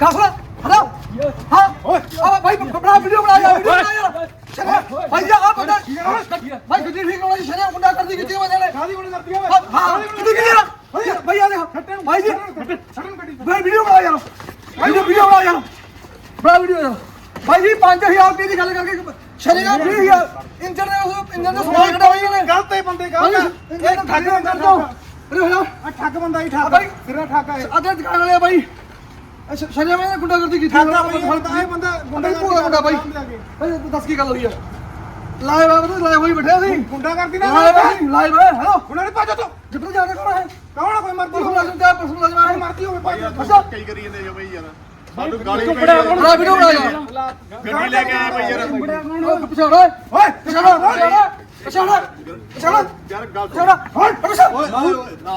ਕਾਫਲਾ hello ਹਾਂ? ਓਏ। ਆ ਭਾਈ ਬਣਾ ਵੀਡੀਓ ਬਣਾ ਯਾਰ ਵੀਡੀਓ ਬਣਾ ਯਾਰ ਸ਼ਰਿਆ ਭਾਈ ਆ ਬੰਦਾ ਭਾਈ ਗੱਡੀ ਠੀਕ ਹੋਣਾ ਸ਼ਰਿਆ ਮੁੰਡਾ ਕਰਦੀ ਕਿੱਥੇ ਵਜੇ ਨੇ ਕਾਦੀ ਕੋਲ ਕਰਦੀ ਆ? ਹਾਂ ਹਾਂ ਕਿੱਥੇ ਯਾਰ ਭਾਈ ਆ। ਦੇਖ ਭਾਈ ਜੀ। ਗੱਡੀ। ਭਾਈ ਵੀਡੀਓ ਬਣਾ ਯਾਰ ਵੀਡੀਓ ਵੀਡੀਓ ਬਣਾ ਯਾਰ ਬਣਾ ਵੀਡੀਓ ਯਾਰ ਭਾਈ ਜੀ 5000 ਰੁਪਏ ਦੀ ਗੱਲ ਕਰਕੇ ਸ਼ਰਿਆ 20000 ਇੰਜਨ ਦੇ ਇੰਜਨ ਦਾ ਸਮਾਨ ਕੱਢਾ ਹੋਈ ਨੇ ਗਲਤ ਹੈ ਬੰਦੇ ਭਾਈ ਗਲਤ ਦਾ ਠੱਗ ਕਰ ਦੋ ਅਰੇ ਹੋਇਆ ਆ ਠੱਗ। ਬੰਦਾ ਹੀ ਆ ਠੱਗ। ਸਿਰਾ ਠੱਗ ਹੈ। ਅੱਗੇ ਦੁਕਾਨ ਵਾਲੇ ਆ ਬਾਈ। ਅੱਛਾ ਸ਼ਰਿਆ ਮੈਂ ਗੁੰਡਾ ਕਰਦੀ ਕੀਤੀ ਆ ਬਾਈ ਇਹ ਬੰਦਾ ਗੁੰਡਾ ਕਰਦੀ ਮੁੰਡਾ ਬਾਈ। ਭਾਈ ਤੂੰ ਦੱਸ ਕੀ ਗੱਲ ਹੋਈ ਆ? ਲਾਈਵ ਆ ਬਤਾ ਲਾਈਵ ਹੋਈ ਬੈਠਿਆ ਸੀ। ਗੁੰਡਾ ਕਰਦੀ ਨਾ ਲਾਈਵ ਲਾਈਵ ਹੈ ਹੈਲੋ। ਉਹਨਾਂ ਨੇ ਭਾਜੋ ਤੋ ਜਿੱਧਰ ਜਾਣਾ ਕੋਣ ਹੈ। ਕੌਣ ਕੋਈ ਮਰਦੀ ਹੋਵੇ। ਲੱਗਦਾ ਪਰਸੋਂ ਲੱਗਦਾ ਕੋਈ ਮਰਦੀ ਹੋਵੇ ਭਾਜੋ ਅੱਛਾ। ਕਈ ਕਰੀ ਜਾਂਦੇ ਜੋ ਬਈ ਯਾਰ। ਸਾਨੂੰ ਗਾਲੀ ਪਈ ਬੜਾ ਵੀਡੀਓ ਬਣਾ ਯਾਰ। ਗੱਡੀ ਲੈ ਕੇ ਆਏ ਬਈ ਯਾਰ। ਓਏ ਪਿਛਾੜ ਓਏ। ਓਏ ਪਿਛਾੜ ਪਿਛਾੜ ਪਿਛਾੜ ਯਾਰ ਗੱਲ ਪਿਛਾੜ ਓਏ। ਪਿਛਾੜ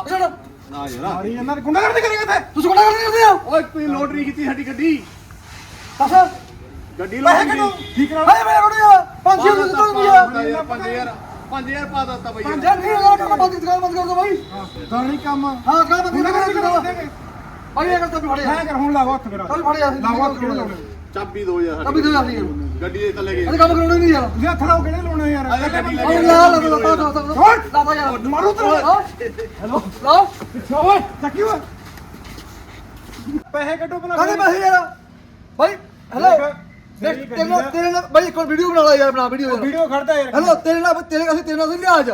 ਪਿਛਾੜ ਨਾ ਯਾਰ। ਮਾਰੀ ਇਹਨਾਂ ਨੇ। ਗੁੰਡਾ ਕਰਦੀ ਕਰੇਗਾ ਤੇ ਤੁਸੀਂ ਕੋਣਾ ਕਰਨੀ ਹੁੰਦੀ ਆ ਓਏ ਤੁਸੀਂ ਲੋਡ ਨਹੀਂ ਕੀਤੀ ਸਾਡੀ ਗੱਡੀ। ਦੱਸ। ਗੱਡੀ ਪੈਸੇ ਲੋਡ ਕਿਨੂੰ ਨਹੀਂ ਠੀਕ ਨਾਲ ਹਾਏ ਮੇਰੇ ਕੋਲ ਆ ਪੰਜ ਛੇ ਦਿਨ ਤੋਂ ਨਹੀਂ ਆ 5000 5000 ਪਾ ਦਿੱਤਾ ਬਈ। ਪੰਜ ਯਾਰ ਨਹੀਂ ਆ ਕੰਮ ਬੰਦ ਦੁਕਾਨ ਬੰਦ ਕਰ ਦੋ ਭਾਈ ਦਾਣੀ ਕੰਮ। ਹਾਂ ਦੁਕਾਨ ਬੰਦ ਕਰ ਦੋ ਭਾਈ ਇਹ ਕਰ ਫੜਿਆ ਮੈਂ ਕਰ ਹੁਣ ਲਾਵਾ ਹੱਥ ਮੇਰਾ। ਕੱਲ ਫੜਿਆ ਲਾਵਾ ਹੱਥ ਲਾਉਣੇ? ਚਾਬੀ ਦੋ ਯਾਰ ਅਭੀ ਦੋ ਜਾਂਦੀ ਹੈ ਗੱਡੀ ਦੇ ਥੱਲੇ ਗਏ। ਅਸੀਂ ਕੰਮ ਕਰਾਉਣਾ ਹੀ ਨਹੀਂ ਯਾਰ। ਤੁਸੀਂ ਹੱਥ ਲਾਓ ਕਿਹੜੇ ਲਾਉਣੇ ਯਾਰ? ਅਰੇ ਗੱਡੀ ਲੈ ਓਏ ਕੇ ਲਾ ਲਾ ਲਾ ਲਾ ਲਾ ਲਾ ਯਾਰ ਮਾਰੂ ਤੇਰੇ ਹੈਲੋ। ਲਾ ਪਿੱਛੇ ਓਏ ਚੱਕੀ ਓਏ। ਪੈਸੇ ਕੱਢੋ ਪਹਿਲਾਂ ਕਾਹਦੇ ਪੈਸੇ ਯਾਰ? ਭਾਈ ਹੈਲੋ। ਦੇਖ ਤੇਰੇ ਨਾਲ ਤੇਰੇ ਨਾਲ ਭਾਈ ਇੱਕ ਵੀਡੀਓ ਬਣਾ ਲਾ ਯਾਰ ਬਣਾ ਵੀਡੀਓ ਯਾਰ। ਵੀਡੀਓ ਖੜਦਾ ਯਾਰ। ਹੈਲੋ ਤੇਰੇ ਨਾਲ ਤੇਰੇ ਅਸੀਂ ਤੇਰੇ ਨਾਲ ਅਸੀਂ ਲਿਆਜ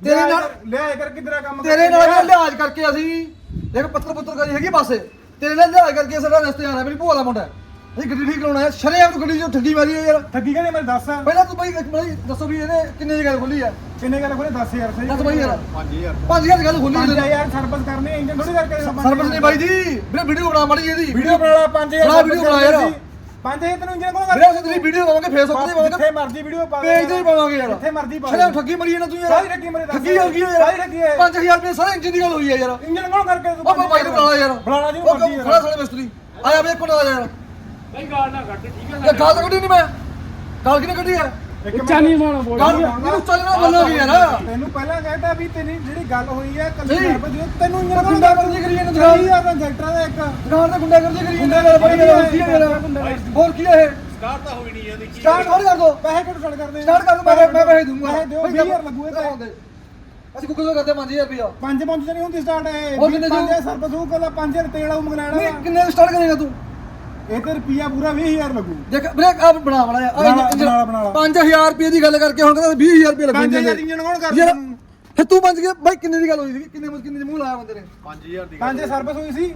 ਤੇਰੇ ਨਾਲ ਲਿਆ ਕਰ ਕਿਧਰਾ ਕੰਮ ਤੇਰੇ ਨਾਲ ਜਿਹੜਾ ਲਿਆਜ ਕਰਕੇ ਅਸੀਂ ਦੇਖ ਪੱਤਰ ਪੁੱਤਰ ਕਰੀ ਹੈਗੀ ਪਾਸੇ। ਤੇਰੇ ਨਾਲ ਲਿਆਜ ਕਰਕੇ ਸਾਡਾ ਰਸਤੇ ਆਣਾ ਮੇਰੀ ਭੂਆ ਦਾ ਮੁੰਡਾ ਹੈ। ਅਸੀਂ ਗੱਡੀ ਠੀਕ ਕਰਾਉਣਾ ਹੈ ਸ਼ਰੇਆਮ ਤੂੰ ਗੱਡੀ ਚੋਂ ਠੱਗੀ ਮਾਰੀ ਹੈ ਯਾਰ। ਠੱਗੀ ਕਹਿੰਦੇ ਮੈਨੂੰ ਦੱਸ। ਪਹਿਲਾਂ ਤੂੰ ਭਾਈ ਇੱਕ ਭਾਈ ਦੱਸੋ ਵੀ ਇਹਨੇ ਕਿੰਨੇ ਦੀ ਗੱਲ ਖੋਲੀ ਹੈ ਕਿੰਨੇ ਗੱਲ ਖੋਲੇ? ਦੱਸ ਯਾਰ ਸਹੀ ਦੱਸ ਭਾਈ ਯਾਰ। 5000 5000 ਦੀ ਗੱਲ ਖੋਲੀ ਪੰਜ ਸਰਵਿਸ ਕਰਨੀ ਹੈ ਇੰਜਨ ਥੋੜੀ ਕਰਕੇ ਸਰਵਿਸ ਨਹੀਂ ਬਾਈ ਜੀ। ਵੀਰੇ ਵੀਡੀਓ ਬਣਾ ਮਾੜੀ ਇਹਦੀ। ਵੀਡੀਓ ਬਣਾ ਲਾ 5000 ਬਣਾ ਵੀਡੀਓ ਬਣਾ ਯਾਰ। 5000 ਤੈਨੂੰ ਇੰਜਨ ਕੋਲ ਵੀਰੇ ਅਸੀਂ ਤੇਰੀ ਵੀਡੀਓ ਪਾਵਾਂਗੇ ਫੇਸਬੁੱਕ ਤੇ ਜਿੱਥੇ ਪਾਵਾਂਗੇ। ਮਰਜ਼ੀ ਵੀਡੀਓ ਪਾ ਪੇਜ ਤੇ ਹੀ ਪਾਵਾਂਗੇ ਯਾਰ। ਜਿੱਥੇ ਮਰਜ਼ੀ ਪਾ ਸ਼ਰੇਆਮ ਠੱਗੀ ਮਰੀ ਇਹਨਾਂ ਤੂੰ ਯਾਰ। ਸਾਰੀ ਠੱਗੀ ਮਾਰੀ ਦੱਸ। ਠੱਗੀ ਹੋ ਗਈ ਯਾਰ। ਸਾਰੀ ਠੱਗੀ ਹੈ। 5000 ਰੁਪਏ ਸਾਰੇ ਇੰਜਨ ਦੀ ਗੱਲ ਹੋਈ ਹੈ ਯਾਰ। ਇੰਜਨ ਕੋਲ ਕਰਕੇ ਤੂੰ ਉਹ ਭਾਈ ਨੂੰ ਬੁਲਾ ਯਾਰ। ਬੁਲਾਣਾ ਜੀ ਉਹ ਮਰਜ਼ੀ ਖੜਾ ਯਾਰ ਸਾਲੇ ਮਿਸਤਰੀ? ਆਇਆ ਵੇ ਕੋਲ ਆ ਯਾਰ। ਭਾਈ ਗਾਲ ਨਾ ਕੱਢ ਠੀਕ ਹੈ ਗਾਲ ਤਾਂ ਕੱਢੀ ਨਹੀਂ ਮੈਂ। ਗਾਲ ਕਿਨੇ ਕੱਢੀ ਹੈ? ਉੱਚਾ ਨਹੀਂ ਮਾਣਾ ਬੋਲ ਗਾਲ ਇਹਨੂੰ ਚੱਲਣਾ ਬੋਲੋਗੇ ਯਾਰ। ਤੈਨੂੰ ਪਹਿਲਾਂ ਕਹਿਤਾ ਵੀ ਤੇਰੀ ਜਿਹੜੀ ਗੱਲ ਹੋਈ ਹੈ ਕੱਲੀ ਨਹੀਂ। ਸਰਵਿਸ ਦੀ, ਤੈਨੂੰ ਕੋਲ ਗੁੰਡਾ ਕਰਦੀ ਕਰੀ ਜਾਂਦਾ ਦੁਕਾਨ। ਯਾਰ ਜੈਕਟਰ ਦਾ ਇੱਕ। ਦੁਕਾਨ ਤੇ ਗੁੰਡਾ ਕਰਦੀ ਕਰੀ ਜਾਂਦਾ ਯਾਰ ਬੜੀ ਕੀ ਹੈ ਯਾਰ ਹੋਰ ਕੀ ਹੈ ਇਹ? ਸਟਾਰਟ ਤਾਂ ਹੋਈ ਨਹੀਂ ਜਾਂਦੀ ਕੀ ਸਟਾਰਟ ਕਰ ਦੋ। ਪੈਸੇ ਕਿਹੜੇ ਸੜ ਕਰਦੇ ਸਟਾਰਟ ਕਰ ਦੋ ਮੈਂ ਮੈਂ ਪੈਸੇ ਦੂੰਗਾ ਪੈਸੇ ਦਿਓ 20000 ਲੱਗੂ ਇਹ ਤੇ ਅਸੀਂ ਕੁੱਕੂ ਕਰਦੇ 5000 ਰੁਪਇਆ। ਪੰਜ ਪੰਜ ਤੇ ਨਹੀਂ ਹੁੰਦੀ ਸਟਾਰਟ। ਹੈ ਹੋਰ ਕਿੰਨੇ? ਸਰਵਿਸ ਉਹ ਕੱਲਾ 5000 ਤੇਲ ਆਉ ਮੰਗਲਾਣਾ ਨਹੀਂ ਕਿੰਨੇ ਸਟਾਰਟ ਕਰੇਗਾ ਤੂੰ? ਇਹ ਤੇ ਰੁਪਿਆ ਪੂਰਾ 20000 ਲੱਗੂ। ਦੇਖ ਬ੍ਰੇਕ ਆਪ ਬਣਾ ਬਣਾ ਬਣਾ ਲਾ, ਬਣਾ ਲਾ, ਬਣਾ ਲਾ। 5000 ਰੁਪਏ ਦੀ ਗੱਲ ਕਰਕੇ ਹੁਣ ਕਹਿੰਦਾ 20000 ਰੁਪਏ ਲੱਗੂ 5000 ਇੰਜਨ ਕੌਣ ਕਰਦਾ ਯਾਰ ਫਿਰ ਤੂੰ ਪੰਜ ਗਿਆ ਬਾਈ ਕਿੰਨੇ ਦੀ ਗੱਲ ਹੋਈ ਸੀ? ਕਿੰਨੇ ਕਿੰਨੇ ਦੀ ਮੂੰਹ ਲਾਇਆ ਬੰਦੇ ਨੇ? 5000 ਦੀ ਪੰਜ ਸਰਵਿਸ ਹੋਈ ਸੀ।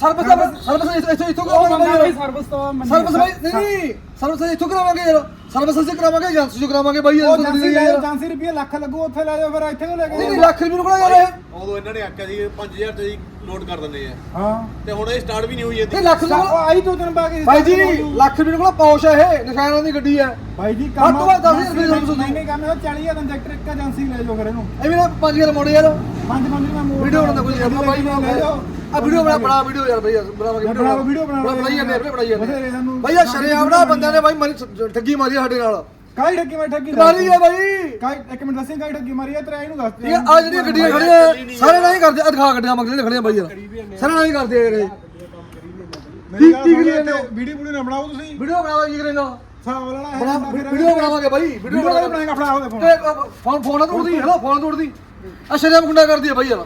ਸਰਵਿਸ ਦਾ ਸਰਵਿਸ ਇੱਥੋਂ ਇੱਥੋਂ ਕਰਾਵਾਂਗੇ ਸਰਵਿਸ ਤੋਂ ਸਰਵਿਸ ਬਾਈ ਨਹੀਂ ਨਹੀਂ ਸਰਵਿਸ ਇੱਥੋਂ ਕਰਾਵਾਂਗੇ ਯਾਰ। ਸਰਵਿਸ ਅਸੀਂ ਕਰਾਵਾਂਗੇ ਏਜੰਸੀ ਚੋਂ ਕਰਾਵਾਂਗੇ ਬਾਈ ਉਹ ਇਹ ਜਾਂਸੀ ਲੈ ਨਹੀਂ ਜਾਂਸੀ ਰੁਪਿਆ ਲੱਖ ਲੱਗੂ ਉੱਥੇ ਲੈ ਜਾਓ ਫਿਰ ਇੱਥੇ ਕਿਉਂ ਲੈ ਕੇ ਨਹੀਂ ਲੱਖ ਰੁਪਏ ਨੂੰ ਕੋਲ ਯਾਰ ਇਹ? ਉਦੋਂ ਇਹਨਾਂ ਨੇ ਆਖਿਆ ਸੀ 5000 ਤੇ ਲੋਡ ਕਰ ਦਿੰਦੇ ਆ। ਹਾਂ। ਤੇ ਹੁਣ ਇਹ ਸਟਾਰਟ ਵੀ ਨਹੀਂ ਹੋਈ ਨਹੀਂ ਜਾਂਦੀ ਲੱਖ ਉਹ ਨੂੰ ਆਈ ਦੋ ਦਿਨ ਬਾਅਦ ਬਾਈ ਜੀ ਲੱਖ ਰੁਪਏ ਕੋਲ ਪੌਸ਼ ਹੈ ਇਹ ਨਿਸ਼ਾਨਾਂ ਦੀ ਗੱਡੀ ਹੈ ਭਾਈ ਜੀ ਵੱਧ ਤੋਂ ਦਸ ਹਜ਼ਾਰ ਰੁਪਏ ਸਰਵਿਸ ਹੁੰਦੀ। ਮਹਿੰਗੇ ਕੰਮ ਹੈ 40000 ਦਾ ਇੰਜੈਕਟਰ ਇੱਕ ਏਜੰਸੀ ਲੈ ਜਾਓ ਫਿਰ ਇਹਨੂੰ ਇਹ ਵੀ ਨਾ 5000 ਮੋੜੇ ਯਾਰ। ਪੰਜ ਪੰਜ ਦਾ ਮੋੜ ਵੀਡੀਓ ਬਣਾਉਂਦਾ ਕੋਈ ਯਾਰ ਬਾਈ ਲੈ ਜਾਓ। ਆ ਵੀਡੀਓ ਬਣਾ ਬਣਾ ਵੀਡੀਓ ਯਾਰ ਬਾਈ ਬਣਾ video ਬਣਾ। ਬਣਾਈ ਜਾਂਦੇ ਵੀਡੀਓ ਬਣਾਈ ਜਾਂਦੇ ਬਾਈ ਆ ਸ਼ਰੇਆਮ ਨਾ ਬੰਦਿਆਂ ਨੇ ਬਾਈ ਠੱਗੀ ਮਾਰੀ ਆ ਸਾਡੇ ਨਾਲ। ਕਾਈ ਠੱਗੀ ਮੈਂ ਠੱਗੀ ਮਾਰੀ ਆ ਬਾਈ। ਕਾਈ ਇੱਕ ਮਿੰਟ ਦੱਸੀ ਕਾਈ ਠੱਗੀ ਮਾਰੀ ਹੈ ਤੇਰਾ ਇਹਨੂੰ ਦੱਸ ਠੀਕ ਹੈ ਆ ਜਿਹੜੀਆਂ ਗੱਡੀਆਂ ਖੜੀਆਂ ਸਾਰੇ ਨਹੀਂ ਕਰਦੇ ਆ ਦਿਖਾ ਗੱਡੀਆਂ ਮਗਲੇ ਖੜੀਆਂ ਬਾਈ ਯਾਰ ਸਾਰੇ ਨਹੀਂ ਕਰਦੇ ਇਹ। ਮੇਰੀ ਗੱਲ ਹੋ? ਵੀਡੀਓ ਵੀਡੀਓ ਨਾ ਬਣਾਓ ਤੁਸੀਂ। ਵੀਡੀਓ ਬਣਾਵਾ ਕੀ ਕਰੇਗਾ ਸਾਹ ਵਾਲਾ ਬਣਾ ਹੈ ਵੀਡੀਓ ਬਣਾਵਾਂਗੇ ਬਾਈ ਵੀਡੀਓ ਬਣਾਵਾਂਗੇ। ਬਣਾਏਗਾ ਫੜਾ ਉਹਦੇ ਫੋਨ ਫੋਨ ਫੋਨ ਤੋੜਦੀ ਹੈਲੋ ਫੋਨ ਤੋੜਦੀ। ਆ ਗੁੰਡਾ ਕਰਦੀ ਆ ਬਾਈ ਯਾਰ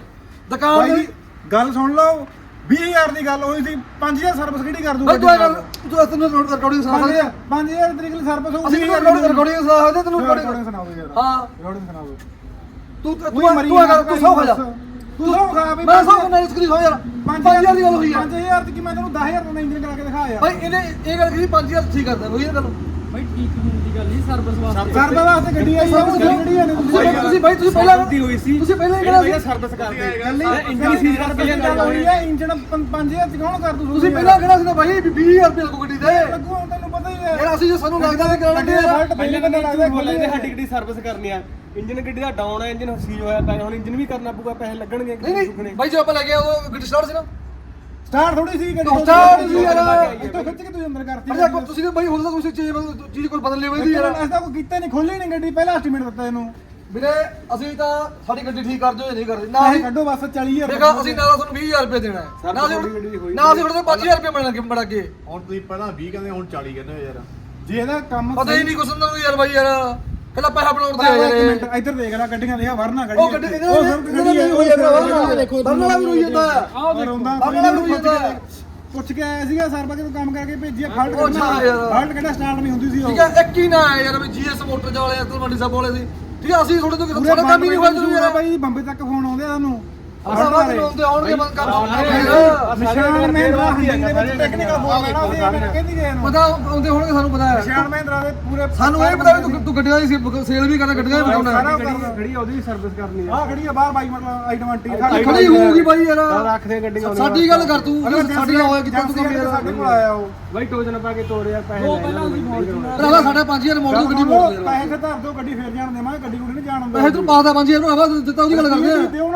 ਦੁਕਾਨ ਜੀ ਗੱਲ ਸੁਣ ਲਓ 20000 ਦੀ ਗੱਲ ਹੋਈ ਸੀ 5000 ਸਰਵਿਸ ਕਿਹੜੀ ਕਰ ਦੂਗਾ ਬਾਈ ਤੂੰ ਤੂੰ ਤੈਨੂੰ ਰਿਕਾਰਡਿੰਗ ਸੁਣਾ ਸਕਦੇ ਆ 5000 ਤਰੀਕ ਲਈ ਸਰਵਿਸ ਹੋਊ ਅਸੀਂ ਰਿਕਾਰਡਿੰਗ ਸੁਣਾ ਸਕਦੇ ਤੈਨੂੰ ਰਿਕਾਰਡਿੰਗ ਸੁਣਾਓ ਯਾਰ। ਹਾਂ। ਰਿਕਾਰਡਿੰਗ ਸੁਣਾਓ ਤੂੰ ਤੂੰ ਤੂੰ ਕਰ ਤੂੰ ਸੌ ਖਾ ਜਾ। ਤੂੰ ਸੌ ਖਾ ਵੀ ਮੈਂ ਸੌ ਨਹੀਂ ਸਕਰੀ ਸੌ ਯਾਰ। 5000 ਦੀ ਗੱਲ ਹੋਈ ਆ। 5000 ਦੀ ਕਿ ਮੈਂ ਤੈਨੂੰ 10000 ਦਾ ਇੰਜਨ ਕਰਾ ਕੇ ਦਿਖਾ ਯਾਰ। ਬਾਈ ਇਹਨੇ ਇਹ ਗੱਲ ਕਹੀ 5000 ਠੀਕ ਕਰਦਾ ਹੋਈ ਇਹ ਗੱਲ ਬਈ ਠੀਕ ਹੋਣ ਦੀ ਗੱਲ ਨਹੀਂ ਸਰਵਿਸ ਵਾਸਤੇ। ਸਰਵਿਸ ਵਾਸਤੇ ਗੱਡੀ ਆਈ ਸਰਵਿਸ ਗੱਡੀ ਆਈ ਤੁਸੀਂ ਤੁਸੀਂ ਬਾਈ ਤੁਸੀਂ ਪਹਿਲਾਂ ਦੀ ਹੋਈ ਸੀ। ਤੁਸੀਂ ਪਹਿਲਾਂ ਹੀ ਕਿਹਾ ਸੀ ਸਰਵਿਸ ਕਰਦੇ ਕੱਲੀ ਇੰਜਨ ਸੀ ਕਰਕੇ ਗੱਲ ਹੋਈ ਹੈ ਇੰਜਨ 5000 ਚ ਕੌਣ ਕਰ ਦੂ ਤੁਸੀਂ ਪਹਿਲਾਂ ਕਿਹਾ ਸੀ ਨਾ ਬਾਈ? 20000 ਰੁਪਏ ਲੱਗੂ ਗੱਡੀ ਦੇ। ਲੱਗੂ ਹੁਣ ਤੈਨੂੰ ਪਤਾ ਹੀ ਹੈ। ਯਾਰ ਅਸੀਂ ਜੇ ਸਾਨੂੰ ਲੱਗਦਾ ਤੇ ਕਰਾਉਣਾ ਗੱਡੀ ਦਾ ਯਾਰ ਫਾਲਟ ਪਹਿਲਾਂ ਪਹਿਲੇ ਤਾਂ ਬੰਦਾ ਝੂਠ ਲੱਗਦਾ ਬੋਲੇ ਸਾਡੀ ਗੱਡੀ ਸਰਵਿਸ ਕਰਨੀ ਆ। ਇੰਜਨ ਗੱਡੀ ਦਾ ਡਾਊਨ ਹੈ ਇੰਜਨ ਸੀਜ ਹੋਇਆ ਤਾਂ ਹੁਣ ਇੰਜਨ ਵੀ ਕਰਨਾ ਪਊਗਾ ਪੈਸੇ ਲੱਗਣਗੇ। ਨਹੀਂ ਨਹੀਂ। ਬਾਈ ਜੇ ਆਪਾਂ ਲੈ ਕੇ ਉਹ ਗੱਡੀ ਸਟਾਰਟ ਸੀ ਨਾ। ਸਟਾਰਟ ਥੋੜੀ ਸੀ ਗੱਡੀ Start ਸੀ ਯਾਰ। ਇੱਥੋਂ ਖਿੱਚ ਕੇ ਤੁਸੀਂ ਅੰਦਰ ਕਰਤੀ ਅੱਛਾ ਤੁਸੀਂ ਤਾਂ ਬਾਈ ਹੁਣ ਤਾਂ ਤੁਸੀਂ ਚੀਜ਼ ਚੀਜ਼ ਕੋਈ ਬਦਲ ਲਈ ਹੋਈ ਦੀ ਯਾਰ। ਐਸਾ ਕੋਈ ਕੀਤਾ ਨਹੀਂ ਖੋਲੀ ਨਹੀਂ ਗੱਡੀ ਪਹਿਲਾਂ ਐਸਟੀਮੇਟ ਦਿੱਤਾ ਇਹਨੂੰ। ਵੀਰੇ ਅਸੀਂ ਤਾਂ ਸਾਡੀ ਗੱਡੀ ਠੀਕ ਕਰ ਦਿਓ ਜਾਂ ਨਹੀਂ ਕਰਦੇ ਨਾ ਅਸੀਂ ਕੱਢੋ ਬਸ 40000 ਦੇਖੋ ਅਸੀਂ ਨਾ ਤਾਂ ਤੁਹਾਨੂੰ 20000 ਰੁਪਏ ਦੇਣਾ ਹੈ। ਨਾ ਅਸੀਂ ਨਾ ਅਸੀਂ ਤੁਹਾਡੇ ਤੋਂ 5000 ਰੁਪਏ ਮਿਲਣਗੇ ਬੜਾ ਕੇ ਹੁਣ ਤੁਸੀਂ ਪਹਿਲਾਂ 20 ਕਹਿੰਦੇ ਹੁਣ 40 ਕਹਿੰਦੇ ਹੋ ਯਾਰ। ਜੇ ਇਹਦਾ ਕੰਮ ਪਤਾ ਹੀ ਨਹੀਂ ਕੁਛ ਹੁੰਦਾ ਯਾਰ ਬਾਈ ਯਾਰ। ਪਹਿਲਾਂ ਪੈਸਾ ਬਣਾਉਣ ਤੇ ਇੱਕ ਯਾਰ ਮਿੰਟ ਇੱਧਰ ਦੇਖ ਲੈ ਗੱਡੀਆਂ ਦੇ ਵਰਨਾ ਗੱਡੀ ਉਹ ਗੱਡੀ ਇਹਨਾਂ ਦਾ ਵੀ ਰੋਈ ਜਾਂਦਾ ਦੇਖੋ ਬੰਨਣਾ ਵੀ ਰੋਈ ਜਾਂਦਾ ਆਹ ਰੋਂਦਾ ਬੰਨਣਾ ਵੀ ਰੋਈ ਜਾਂਦਾ ਪੁੱਛ ਕੇ ਆਇਆ ਸੀਗਾ ਸਰਪੰਚ ਨੂੰ ਕੰਮ ਕਰਕੇ ਭੇਜਿਆ ਫਾਲਟ ਉਹ ਅੱਛਾ ਯਾਰ। ਫਾਲਟ ਕਿਹੜਾ ਸਟਾਰਟ ਨਹੀਂ ਹੁੰਦੀ ਸੀ ਉਹ ਠੀਕ ਹੈ ਇੱਕ ਹੀ ਨਾ ਹੈ ਯਾਰ ਵੀ ਜੀਐਸ ਮੋਟਰ ਚ ਵਾਲੇ ਅਕਲ ਮੰਡੀ ਸਾਹਿਬ ਵਾਲੇ ਸੀ ਠੀਕ ਹੈ ਅਸੀਂ ਤੁਹਾਡੇ ਤੋਂ ਪੂਰੇ ਸਾਡਾ ਕੰਮ ਹੀ ਨਹੀਂ ਹੋਇਆ ਤੁਸੀਂ ਯਾਰ ਬਾਈ ਬੰਬੇ ਤੱਕ ਫੋਨ ਆਉਂਦੇ ਆ ਸਾਨੂੰ ਅਸਾਂ ਬਾਅਦ ਨੂੰ ਆਉਂਦੇ ਆਉਣਗੇ ਬੰਦ ਕਰ ਨਿਸ਼ਾਨ ਮਹਿੰਦਰਾ ਹੰਡਿੰਗ ਦੇ ਵਿੱਚ ਟੈਕਨੀਕਲ ਫੋਨ ਲੈਣਾ ਸੀ ਐਵੇਂ ਕਹਿੰਦੀ ਗਏ ਨੂੰ। ਪਤਾ ਆਉਂਦੇ ਹੋਣਗੇ ਸਾਨੂੰ ਪਤਾ ਹੈ। ਨਿਸ਼ਾਨ ਮਹਿੰਦਰਾ ਦੇ ਪੂਰੇ ਸਾਨੂੰ ਇਹ ਪਤਾ ਵੀ ਤੂੰ ਤੂੰ ਗੱਡੀਆਂ ਦੀ ਸੇਲ ਵੀ ਕਰਨਾ ਗੱਡੀਆਂ ਵੀ ਸਾਰਾ ਬਣਾਉਣਾ ਕਰਨਾ। ਖੜੀ ਉਹਦੀ ਸਰਵਿਸ ਕਰਨੀ ਆ। ਆਹ ਖੜੀ ਆ ਬਾਹਰ ਬਾਈ ਮਤਲਬ ਆਈਟਮ ਆਂਟੀ ਖੜੀ ਹੋਊਗੀ ਬਾਈ ਯਾਰ। ਰੱਖਦੇ ਗੱਡੀਆਂ ਸਾਡੀ ਗੱਲ ਕਰ ਤੂੰ ਸਾਡੀ ਨਾ ਹੋਏ ਕਿ ਤੂੰ ਕੰਮ ਸਾਡੇ ਕੋਲ ਯਾਰ ਆਇਆ ਉਹ। ਬਾਈ ਟੋਜਨ ਪਾ ਕੇ ਤੋੜਿਆ ਪੈਸੇ ਲੈ ਪਹਿਲਾਂ ਉਹਦੀ ਭਰਾਵਾ ਸਾਡਾ 5000 ਮੋੜ ਦੋ ਗੱਡੀ ਮੋੜ ਦੇ ਪੈਸੇ ਤੇ ਧਰ ਦੋ ਗੱਡੀ ਫੇਰ ਜਾਣ ਦੇਵਾਂਗੇ ਗੱਡੀ ਗੁੱਡੀ ਨਹੀਂ ਜਾਣ ਦਿੰਦੇ ਪੈਸੇ ਤੂੰ ਪਾਦਾ 5000 ਨੂੰ ਹਵਾ ਦਿੱਤਾ ਉਹਦੀ ਗੱਲ ਕਰਦੇ ਆ। ਦਿਓ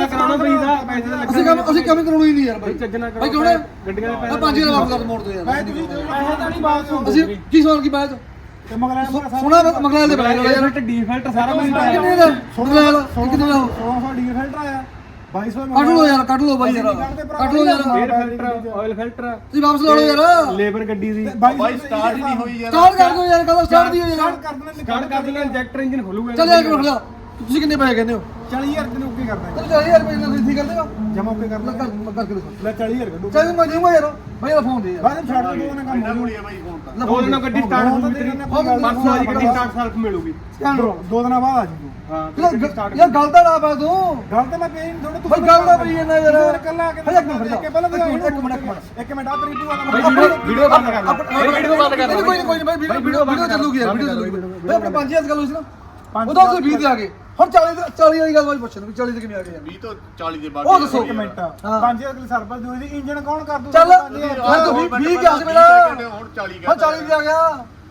ਨਾ ਫਿਰ ਕਰਾਉਣਾ ਪਈਦਾ ਪੈਸੇ ਤਾਂ ਅਸੀਂ ਕੰਮ ਅਸੀਂ ਕੰਮ ਕਰਾਉਣਾ ਹੀ ਨਹੀਂ ਯਾਰ ਬਾਈ। ਚੱਜਣਾ ਬਾਈ ਕਰਾਉਣਾ ਕਿਉਂ ਗੱਡੀਆਂ ਦੇ ਆ 5000 ਵਾਪਸ ਕਰ ਮੋੜ ਦੇ ਯਾਰ। ਪੈਸੇ ਤੁਸੀਂ ਪੈਸੇ ਤਾਂ ਨਹੀਂ ਬਾਤ ਅਸੀਂ ਕੀ ਸਵਾਲ ਕੀ ਬਾਤ ਤੇ ਮਗਲਾ ਸੁਣਾ ਮਗਲਾਲ ਦੇ ਬਣਾ ਯਾਰ ਪੈਸੇ ਡੀਫਾਲਟ ਸਾਰਾ ਕੁਝ ਕਿੰਨੇ ਦਾ? ਮਗਲਾਲ ਕਿੰਨੇ ਦਾ? 1600 ਡੀਜ਼ਲ ਫਿਲਟਰ ਆਇਆ। 2200 ਕੱਢ ਲਓ ਯਾਰ ਕੱਢ ਲਓ ਬਾਈ ਯਾਰ। ਕੱਢ ਲਓ ਯਾਰ। 에ਅਰ ਫਿਲਟਰ ਆਇਲ ਫਿਲਟਰ ਤੁਸੀਂ ਵਾਪਸ ਲਾ ਲਓ ਯਾਰ। ਲੇਬਰ ਗੱਡੀ ਦੀ। ਬਾਈ ਸਟਾਰਟ ਹੀ ਨਹੀਂ ਹੋਈ ਯਾਰ। ਸਟਾਰਟ ਕਰ ਦਿਓ ਯਾਰ ਕਦੋਂ ਸਟਾਰਟ ਦੀ ਹੋ ਯਾਰ। ਸਟਾਰਟ ਕਰ ਦੇਣਾ ਕਰ ਇੰਜੈਕਟਰ ਇੰਜਨ ਖੋਲੂਗਾ ਚੱਲ ਯਾਰ। ਖੜਾ ਤੁਸੀਂ ਕਿੰਨੇ ਪੈਸੇ ਕਹਿੰਦੇ ਹੋ? 40000 ਤੈਨੂੰ ਓਕੇ ਕਰਦਾ ਤੈਨੂੰ 40000 ਰੁਪਏ ਨਾਲ ਖਰੀਦੀ ਕਰ ਦੇਗਾ ਜਮਾ ਓਕੇ ਕਰ ਮੈਂ ਲੈ ਕਰ ਕਰ ਕੇ ਦੇਖੋ। ਲੈ 40000 ਕੱਢੋ। ਚੱਲ ਮੈਂ ਦੇਵਾਂ ਯਾਰ ਭਾਈ ਦਾ ਫੋਨ ਦੇ ਯਾਰ। ਬਾਅਦ ਵਿੱਚ ਛੱਡ ਦੋ ਨਾ ਕੰਮ ਹੋ ਕੁੜੀ ਆ ਬਾਈ ਫੋਨ ਤਾਂ। ਲੈ ਦੋ ਫੋਨ ਦਿਨਾਂ ਗੱਡੀ ਸਟਾਰਟ ਹੋਊਗੀ ਪਰਸੋਂ ਵਾਲੀ ਗੱਡੀ ਸਟਾਰਟ ਸਾਲਫ ਮਿਲੂਗੀ। ਦੋ ਦੋ ਦਿਨਾਂ ਬਾਅਦ ਆ ਜੀ ਹਾਂ ਯਾਰ ਗੱਲ ਤਾਂ ਨਾ ਪਾ ਤੂੰ। ਗੱਲ ਤਾਂ ਮੈਂ ਪਈ ਥੋੜਾ ਤੂੰ ਬਈ ਗੱਲ ਤਾਂ ਪਈ ਜਾਂਦਾ ਯਾਰ ਕੱਲਾ ਕੇ ਇੱਕ ਮਿੰਟ ਇੱਕ ਮਿੰਟ ਇੱਕ ਮਿੰਟ ਆ ਤੇਰੀ ਭੂਆ ਦਾ ਵੀਡੀਓ ਬੰਦ ਕਰ ਲੈ ਵੀਡੀਓ ਬੰਦ ਕਰ ਲੈ ਕੋਈ ਨਹੀਂ ਕੋਈ ਨਹੀਂ ਬਾਈ ਵੀਡੀਓ ਵੀਡੀਓ ਚੱਲੂਗੀ ਯਾਰ ਵੀਡੀਓ ਚੱਲੂਗੀ। ਬਈ ਆਪਣੇ 5000 ਗੱਲ ਹੋਈ ਸੀ ਨਾ। ਉਹਦਾ ਤੁਸੀਂ 20 ਤੇ ਆ ਗਏ ਹੁਣ 40 ਤੇ 40 ਵਾਲੀ ਗੱਲ ਬਾਈ ਪੁੱਛਣ ਵੀ 40 ਤੇ ਕਿਵੇਂ ਆ ਗਏ ਯਾਰ 20 ਤੋਂ 40 ਦੇ ਬਾਅਦ ਉਹ ਦੱਸੋ। ਇੱਕ ਮਿੰਟ। ਹਾਂ। 5000 ਦੀ ਸਰਵਿਸ ਹੋਈ ਦੀ ਇੰਜਨ ਕੌਣ ਕਰ ਦੂ ਚੱਲ ਮੈਂ ਤਾਂ 20 20 ਗਿਆ ਸੀ ਮੇਰਾ ਹੁਣ 40 ਹੁਣ 40 ਤੇ ਆ ਗਿਆ।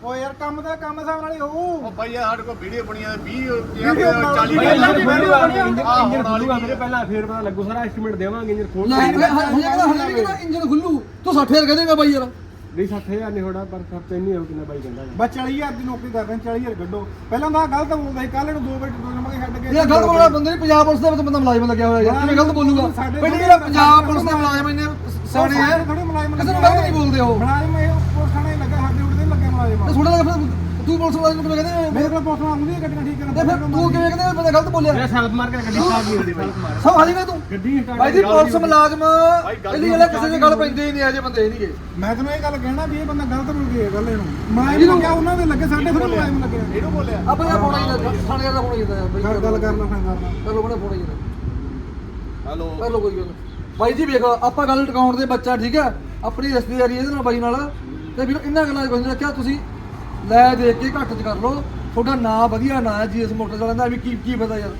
ਓ ਯਾਰ ਕੰਮ ਦਾ ਕੰਮ ਹਿਸਾਬ ਨਾਲ ਹੀ ਹੋਊ। ਉਹ ਬਾਈ ਯਾਰ ਸਾਡੇ ਕੋਲ ਵੀਡੀਓ ਬਣੀਆਂ 20 ਵੀਡੀਓ 40 ਬਾਈ ਪਹਿਲਾਂ ਇੰਜਨ ਵੀ ਵੀਡੀਓ ਖੋਲੂਗਾ ਬਣੀ ਹੁੰਦੀ। ਆਹ, ਇੰਜਨ ਹੁਣ ਵਾਲੀ ਪਹਿਲਾਂ ਫੇਰ ਪਤਾ ਲੱਗੂ ਸਾਰਾ ਐਸਟੀਮੇਟ ਦੇਵਾਂਗੇ ਇੰਜਨ ਖੋਲ ਲੈ ਹਜੇ ਕਹਿੰਦਾ ਇੰਜਨ ਖੁੱਲੂ ਤੂੰ 60000 ਕਹਦੇਗਾ ਬਾਈ ਯਾਰ। ਨਹੀਂ 60000 ਨਹੀਂ ਹੋਣਾ ਪਰ ਖਰਚਾ ਨਹੀਂ ਆਉ ਕਿੰਨਾ ਬਾਈ ਕਹਿੰਦਾ। ਬਸ 40000 ਦੀ ਨੌਕਰੀ ਕਰਦੇ 40000 ਕੱਢੋ। ਪਹਿਲਾਂ ਤਾਂ ਗਲਤ ਬੋਲਦਾ ਸੀ ਕੱਲ ਨੂੰ ਦੋ ਮਿੰਟ ਦੋ ਨੰਬਰ ਛੱਡ ਕੇ ਇਹ ਗਲਤ ਬੋਲਣਾ ਬੰਦੇ ਨਹੀਂ ਪੰਜਾਬ ਪੁਲਿਸ ਦੇ ਵਿੱਚ ਬੰਦਾ ਮੁਲਾਜ਼ਮ ਲੱਗਿਆ ਹੋਇਆ ਯਾਰ ਕਿਵੇਂ ਗਲਤ ਬੋਲੂਗਾ? ਪਹਿਲੀ ਜਿਹੜਾ ਪੰਜਾਬ ਪੁਲਿਸ ਦੇ ਮੁਲਾਜ਼ਮ ਇੰਨੇ ਸਿਆਣੇ ਆ ਕਿਸੇ ਨੂੰ ਗਲਤ ਨਹੀਂ ਬੋਲਦੇ ਉਹ। ਮੁਲਾਜ਼ਮ ਇਹ ਪੁਲਿਸ ਥਾਣੇ ਲੱਗਾ ਸਾਡੇ ਉੱਤੇ ਲੱਗੇ ਮੁਲਾਜ਼ਮ। ਥੋੜਾ ਜਿਹਾ ਫਿਰ ਤੂੰ ਪੁਲਿਸ ਮੁਲਾਜ਼ਮ ਨੂੰ ਕਿਵੇਂ ਕਹਿੰਦੇ ਮੇਰੇ ਕੋਲ ਪੁਲਿਸ ਆਉਂਦੀ ਹੈ ਗੱਡੀਆਂ ਠੀਕ ਕਰਨ ਤੇ ਫਿਰ ਤੂੰ ਕਿਵੇਂ ਕਹਿੰਦੇ ਬੰਦਾ ਗਲਤ ਬੋਲਿਆ। ਮੇਰਾ ਸੈਲਫ ਮਾਰ ਕੇ ਗੱਡੀ ਸਟਾਰਟ ਨਹੀਂ ਹੁੰਦੀ ਮਾਰ ਸਭ ਹਾਜੀ ਨਾ ਤੂੰ। ਗੱਡੀ ਸਟਾਰਟ ਭਾਈ ਜੀ ਪੁਲਿਸ ਮੁਲਾਜ਼ਮ ਇਹਦੀ ਗੱਲ ਕਿਸੇ ਦੀ ਗੱਲ ਪੈਂਦੇ ਹੀ ਨਹੀਂ ਅਜੇ ਬੰਦੇ ਨਹੀਂ ਗਏ ਮੈਂ ਤੈਨੂੰ ਇਹ ਗੱਲ ਕਹਿਣਾ ਵੀ ਇਹ ਬੰਦਾ ਗਲਤ ਬੋਲ ਗਿਆ ਗੱਲ ਇਹਨੂੰ? ਮੁਲਾਜ਼ਮ ਲੱਗਿਆ ਉਹਨਾਂ ਦੇ ਲੱਗੇ ਸਾਡੇ ਥੋੜੀ ਮੁਲਾਜ਼ਮ ਲੱਗੇ ਇਹਨੂੰ ਬੋਲਿਆ। ਆਪਾਂ ਇਹ ਫੋਨ ਹੀ ਥਾਣੇ ਦਾ ਫੋਨ ਹੀ ਜਾਂਦਾ ਬਈ। ਗੱਲ ਕਰ ਲੈ ਫਾਂ ਕਰਨਾ। ਕਰ ਲੋ ਬੜਾ ਫੋਨ ਹੀ ਜਾਂਦਾ। ਹੈਲੋ। ਕਰ ਲੋ ਕੋਈ ਗੱਲ। ਬਾਈ ਜੀ ਵੇਖ ਆਪਾਂ ਗੱਲ ਟਿਕਾਉਣ ਦੇ ਬੱਚਾ ਠੀਕ ਹੈ? ਆਪਣੀ ਰਿਸ਼ਤੇਦਾਰੀ ਇਹਦੇ ਨਾਲ ਬਾਈ ਨਾਲ। ਤੇ ਵੀਰ ਇਹਨਾਂ ਗੱਲਾਂ ਕੁਝ ਨਹੀਂ ਰੱਖਿਆ। ਤੁਸੀਂ ਲੈ ਦੇਖ ਕੇ ਘੱਟ ਚ ਕਰ ਲਓ। ਤੁਹਾਡਾ ਨਾਂ ਵਧੀਆ ਨਾਂ ਹੈ ਜੀਐਸ ਮੋਟਰ ਵਾਲਿਆਂ ਦਾ ਵੀ ਕੀ ਕੀ ਪਤਾ ਯਾਰ।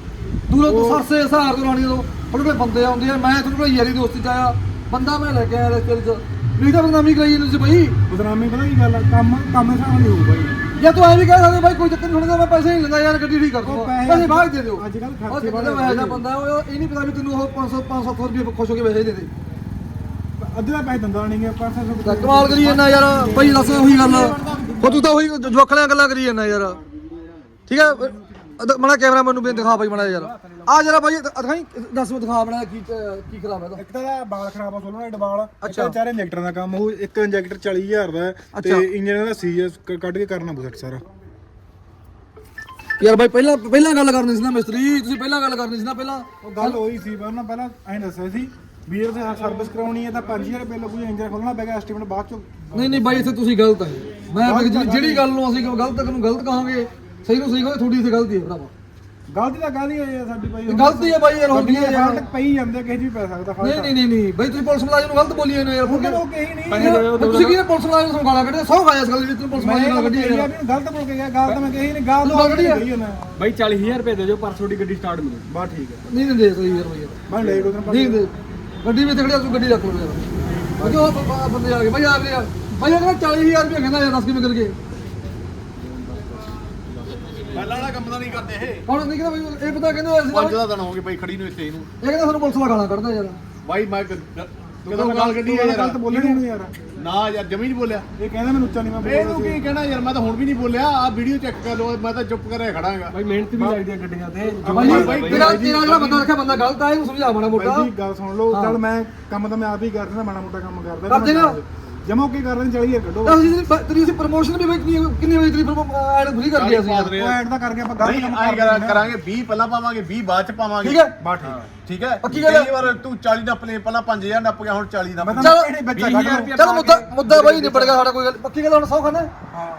ਦੂਰੋਂ ਤੋਂ ਸਰਸੇ ਹਸਾਰ ਤੋਂ ਰਾਣੀ ਤੋਂ ਤੁਹਾਡੇ ਕੋਲ ਬੰਦੇ ਆਉਂਦੇ ਆ ਮੈਂ ਤੁਹਾਡੇ ਕੋਲ ਯਾਰੀ ਦੋਸਤੀ ਚ ਆਇਆ। ਬੰਦਾ ਮੈਂ ਲੈ ਕੇ ਆਇਆ ਰਿਸ਼ਤੇ ਚ ਨਹੀਂ ਤਾਂ ਬਦਨਾਮੀ ਕਰਾਈ ਇਹਨੂੰ ਸੀ ਬਾਈ ਬਦਨਾਮੀ ਪਤਾ ਕੀ ਗੱਲ ਆ? ਕੰਮ ਕੰਮ ਹਿਸਾਬ ਨਾਲ ਹੀ ਹੋਊ ਬਾਈ। ਜਾਂ ਤੂੰ ਐ ਵੀ ਕਹਿ ਸਕਦੇ ਬਾਈ ਕੋਈ ਚੱਕਰ ਨਹੀਂ ਹੁੰਦਾ ਮੈਂ ਪੈਸੇ ਨਹੀਂ ਲੈਂਦਾ ਯਾਰ ਗੱਡੀ ਠੀਕ ਕਰ ਉਹ ਪੈਸੇ- ਬਾਅਦ ਦੇ ਦਿਓ। ਅੱਜ ਕੱਲ੍ਹ ਖਰਚੇ ਬੜੇ ਇਹੋ ਬੰਦਾ ਉਹ ਇਹ ਨਹੀਂ ਪਤਾ ਵੀ ਤੈਨੂੰ ਉਹ 500 500 ਰੁਪਏ ਖੁਸ਼ ਹੋ ਕੇ ਪੈਸੇ ਦੇ ਦੇ। ਅੱਧੇ ਦਾ ਪੈਸੇ ਦਿੰਦਾ ਨਹੀਂ ਗਿਆ 500 ਤਾਂ ਕਮਾਲ ਕਰੀ ਜਾਂਦਾ ਯਾਰ ਭਾਈ ਦੱਸ ਉਹੀ ਗੱਲ ਉਹ ਤੂੰ ਤਾਂ ਉਹੀ ਜਵਾਖਲਿਆਂ ਗੱਲਾਂ ਕਰੀ ਜਾਂਦਾ ਯਾਰ। ਠੀਕ ਹੈ ਮਣਾ ਕੈਮਰਾ ਮੈਨੂੰ ਵੀ ਦਿਖਾ ਭਾਈ ਮਣਾ ਯਾਰ। ਆ ਜਰਾ ਭਾਈ ਦਿਖਾਈ ਦੱਸ ਮੈਂ ਦਿਖਾ ਬਣਾ ਕੀ ਕੀ ਖਰਾਬ ਹੈ ਇਹਦਾ। ਇੱਕ ਤਾਂ ਬਾਲ ਖਰਾਬ ਆ ਸੋਲਣਾ ਡਬਾਲ। ਅੱਛਾ। ਚਾਰ ਇੰਜੈਕਟਰ ਦਾ ਕੰਮ ਉਹ ਇੱਕ ਇੰਜੈਕਟਰ 40000 ਦਾ ਹੈ ਤੇ। ਇੰਜਨ ਦਾ ਸੀਐਸ ਕੱਢ ਕੇ ਕਰਨਾ ਪਊ ਸਾਰਾ। ਯਾਰ ਭਾਈ ਪਹਿਲਾਂ ਪਹਿਲਾਂ ਗੱਲ ਕਰਨੀ ਸੀ ਨਾ ਮਿਸਤਰੀ ਤੁਸੀਂ ਪਹਿਲਾਂ ਗੱਲ ਕਰਨੀ ਸੀ ਨਾ ਪਹਿਲਾਂ। ਉਹ ਗੱਲ ਹੋਈ ਸੀ ਪਰ ਉਹਨਾਂ ਪਹਿਲਾਂ ਐਂ ਦੱਸਿਆ ਸੀ ਵੀ ਇਹ ਤੇ ਸਰਵਿਸ ਕਰਾਉਣੀ ਹੈ ਤਾਂ 5000 ਰੁਪਏ ਲੱਗੂ ਇੰਜਨ ਖੋਲਣਾ ਪੈਗਾ ਐਸਟੀਮੇਟ ਬਾਅਦ ਚੋਂ। ਨਹੀਂ ਨਹੀਂ ਬਾਈ ਇੱਥੇ ਤੁਸੀਂ ਗਲਤ ਹੈ ਮੈਂ ਜਿਹੜੀ- ਜਿਹੜੀ ਗੱਲ ਨੂੰ ਅਸੀਂ ਗਲਤ ਨੂੰ ਗਲਤ ਕਹਾਂਗੇ ਸਹੀ ਨੂੰ ਸਹੀ ਕਹਾਂਗੇ ਤੁਹਾਡੀ ਇੱਥੇ ਗਲਤੀ ਹੈ ਭਰਾਵਾ। ਗਲਤੀ ਤਾਂ ਗਾਲੀ ਹੋਈ ਹੈ ਸਾਡੀ ਬਾਈ। ਇਹ ਗਲਤੀ ਹੈ ਬਾਈ ਯਾਰ ਹੁੰਦੀ ਹੈ ਯਾਰ ਫਾਲਟ ਪਈ ਜਾਂਦੇ ਕਿਸੇ ਦੀ ਵੀ ਪੈ ਸਕਦਾ ਨਹੀਂ ਨਹੀਂ ਨਹੀਂ ਨਹੀਂ। ਬਾਈ ਤੁਸੀਂ ਪੁਲਿਸ ਮੁਲਾਜ਼ਮ ਨੂੰ ਗਲਤ ਬੋਲੀ ਜਾਂਦੇ ਹੋ ਯਾਰ ਕਹਿੰਦਾ ਉਹ ਕਹੀ ਨਹੀਂ? ਤੁਸੀਂ ਕਿਹਨੇ ਪੁਲਿਸ ਮੁਲਾਜ਼ਮ ਨੂੰ ਗਾਲਾਂ ਕੱਢਦੇ ਸੌ ਖਾਇਆ ਇਸ ਗੱਲ ਦੀ ਤੁਸੀਂ ਪੁਲਿਸ ਮੁਲਾਜ਼ਮ ਗੱਲ ਕੱਢੀ ਆ ਯਾਰ ਗਲਤ ਬੋਲ ਕੇ ਗਿਆ ਗਾਲ ਤਾਂ ਮੈਂ ਕਹੀ ਨਹੀਂ ਗਾਲ ਤੂੰ ਤਾਂ ਗਾਲ ਕੱਢੀ ਆ? ਕਹੀ ਉਹਨੇ ਬਾਈ 40000 ਰੁਪਏ ਦੇ ਦਿਓ ਪਰਸੋਂ ਦੀ ਗੱਡੀ ਸਟਾਰਟ ਮਿਲੂ। ਬਾ ਠੀਕ ਹੈ। ਨਹੀਂ ਦਿੰਦੇ ਸਹੀ ਯਾਰ ਬਾਈ। ਯਾਰ ਮੈਂ ਲੈ ਲਓ ਨਹੀਂ ਦਿੰਦੇ। ਗੱਡੀ ਵਿੱਚ ਖੜਿਆ ਤੂੰ ਗੱਡੀ ਰੱਖ ਲਓ ਯਾਰ ਉਹ ਬ- ਬ- ਬੰਦੇ ਆ ਗਏ। ਬਾਈ ਆ ਗਏ ਯਾਰ ਬਾਈ ਅਗਰ 40000 ਰੁਪਏ ਕਹਿੰਦਾ ਯਾਰ ਦੱਸ ਕਿਵੇਂ ਕਰ ਗਏ। ਪਹਿਲਾਂ ਵਾਲਾ ਕੰਮ ਤਾਂ ਨਹੀਂ ਕਰਦੇ ਇਹ। ਹੁਣ ਨਹੀਂ ਕਹਿੰਦਾ ਬਾਈ ਇਹ ਪਤਾ ਕਹਿੰਦੇ ਹੋਇਆ ਸੀ ਪੰਜ ਦਾ ਦਿਨ ਹੋ ਗਏ ਬਾਈ ਖੜੀ ਨੂੰ ਇੱਥੇ ਇਹਨੂੰ ਇਹ ਕਹਿੰਦਾ ਸਾਨੂੰ ਪੁਲਿਸ ਵਾਲਾ ਗਾਲਾਂ ਕੱਢਦਾ ਯਾਰ। ਬਾਈ ਮੈਂ ਗ- ਗ- ਕਦੋਂ ਗਾਲ ਕੱਢੀ ਆ ਯਾਰ ਗਲਤ ਬੋਲੇ ਨਹੀਂ ਯਾਰ। ਨਾ ਯਾਰ ਜਮੀ ਨਹੀਂ ਬੋਲਿਆ। ਇਹ ਕਹਿੰਦਾ ਮੈਨੂੰ ਉੱਚਾ ਨਹੀਂ ਮੈਂ ਇਹਨੂੰ ਬੋਲਦਾ ਕੀ ਕਹਿਣਾ ਯਾਰ ਮੈਂ ਤਾਂ ਹੁਣ ਵੀ ਨਹੀਂ ਬੋਲਿਆ ਆ ਵੀਡੀਓ ਚੈੱਕ ਕਰ ਲਓ ਮੈਂ ਤਾਂ ਚੁੱਪ ਕਰਿਆ ਖੜਾਂਗਾ ਬਾਈ ਮਿਹਨਤ ਵੀ ਲੱਗਦੀ ਹੈ ਗੱਡੀਆਂ ਤੇ। ਬਾਈ ਤੇਰਾ ਤੇਰਾ ਜਿਹੜਾ ਬੰਦਾ ਰੱਖਿਆ ਬੰਦਾ ਗਲਤ ਆ ਇਹਨੂੰ ਸਮਝਾ ਮਾੜਾ ਮੋਟਾ। ਗੱਲ ਸੁਣ ਲਓ ਚੱਲ ਮੈਂ ਕੰਮ ਤਾਂ ਮੈਂ ਆਪ ਹੀ ਕਰਦਾ ਮਾੜਾ ਮੋਟਾ ਕੰਮ ਕਰਦਾ। ਕਰਦੇ ਨਾ। ਜਮਾ ਕੀ ਕਰਦੇ ਨੇ ਚਲੀਏ ਕੱਢੋ। ਤਾਂ ਅਸੀਂ ਤੇਰੀ ਅਸੀਂ ਪ੍ਰਮੋਸ਼ਨ ਵੀ ਵੇਚਣੀ ਹੈ ਕਿੰਨੀ ਵਜੇ ਤੇਰੀ ਐਡ ਫ੍ਰੀ ਕਰ ਦਿਆ ਸੀ ਉਹ ਐਡ ਤਾਂ ਕਰਕੇ ਆਪਾਂ ਗਲਤ ਨਹੀਂ ਕੰਮ ਆਏ ਕਰਦੇ ਕਰਾਂਗੇ 20 ਪਹਿਲਾਂ ਪਾਵਾਂਗੇ 20 ਬਾਅਦ ਚ ਪਾਵਾਂਗੇ। ਠੀਕ ਹੈ। ਬਾ ਠੀਕ। ਠੀਕ ਹੈ। ਪੱਕੀ ਗੱਲ ਹੈ? ਕਈ ਵਾਰ ਤੂੰ 40 ਦਾ ਪਲੇ ਪਹਿਲਾਂ 5000 ਨੱਪ ਗਿਆ ਹੁਣ 40 ਦਾ ਮੈਂ ਤਾਂ ਚੱਲ, ਇਹਨੇ ਬੱਚਾ 20,000 ਕੱਢ ਰੁਪਇਆ ਚਲ ਮੁੱਦਾ ਮੁੱਦਾ ਬਾਈ ਨਿਬੜ ਗਿਆ ਸਾਡਾ ਕੋਈ ਗੱਲ। ਪੱਕੀ ਗੱਲ ਹੁਣ ਸੌ ਖਾਣਾ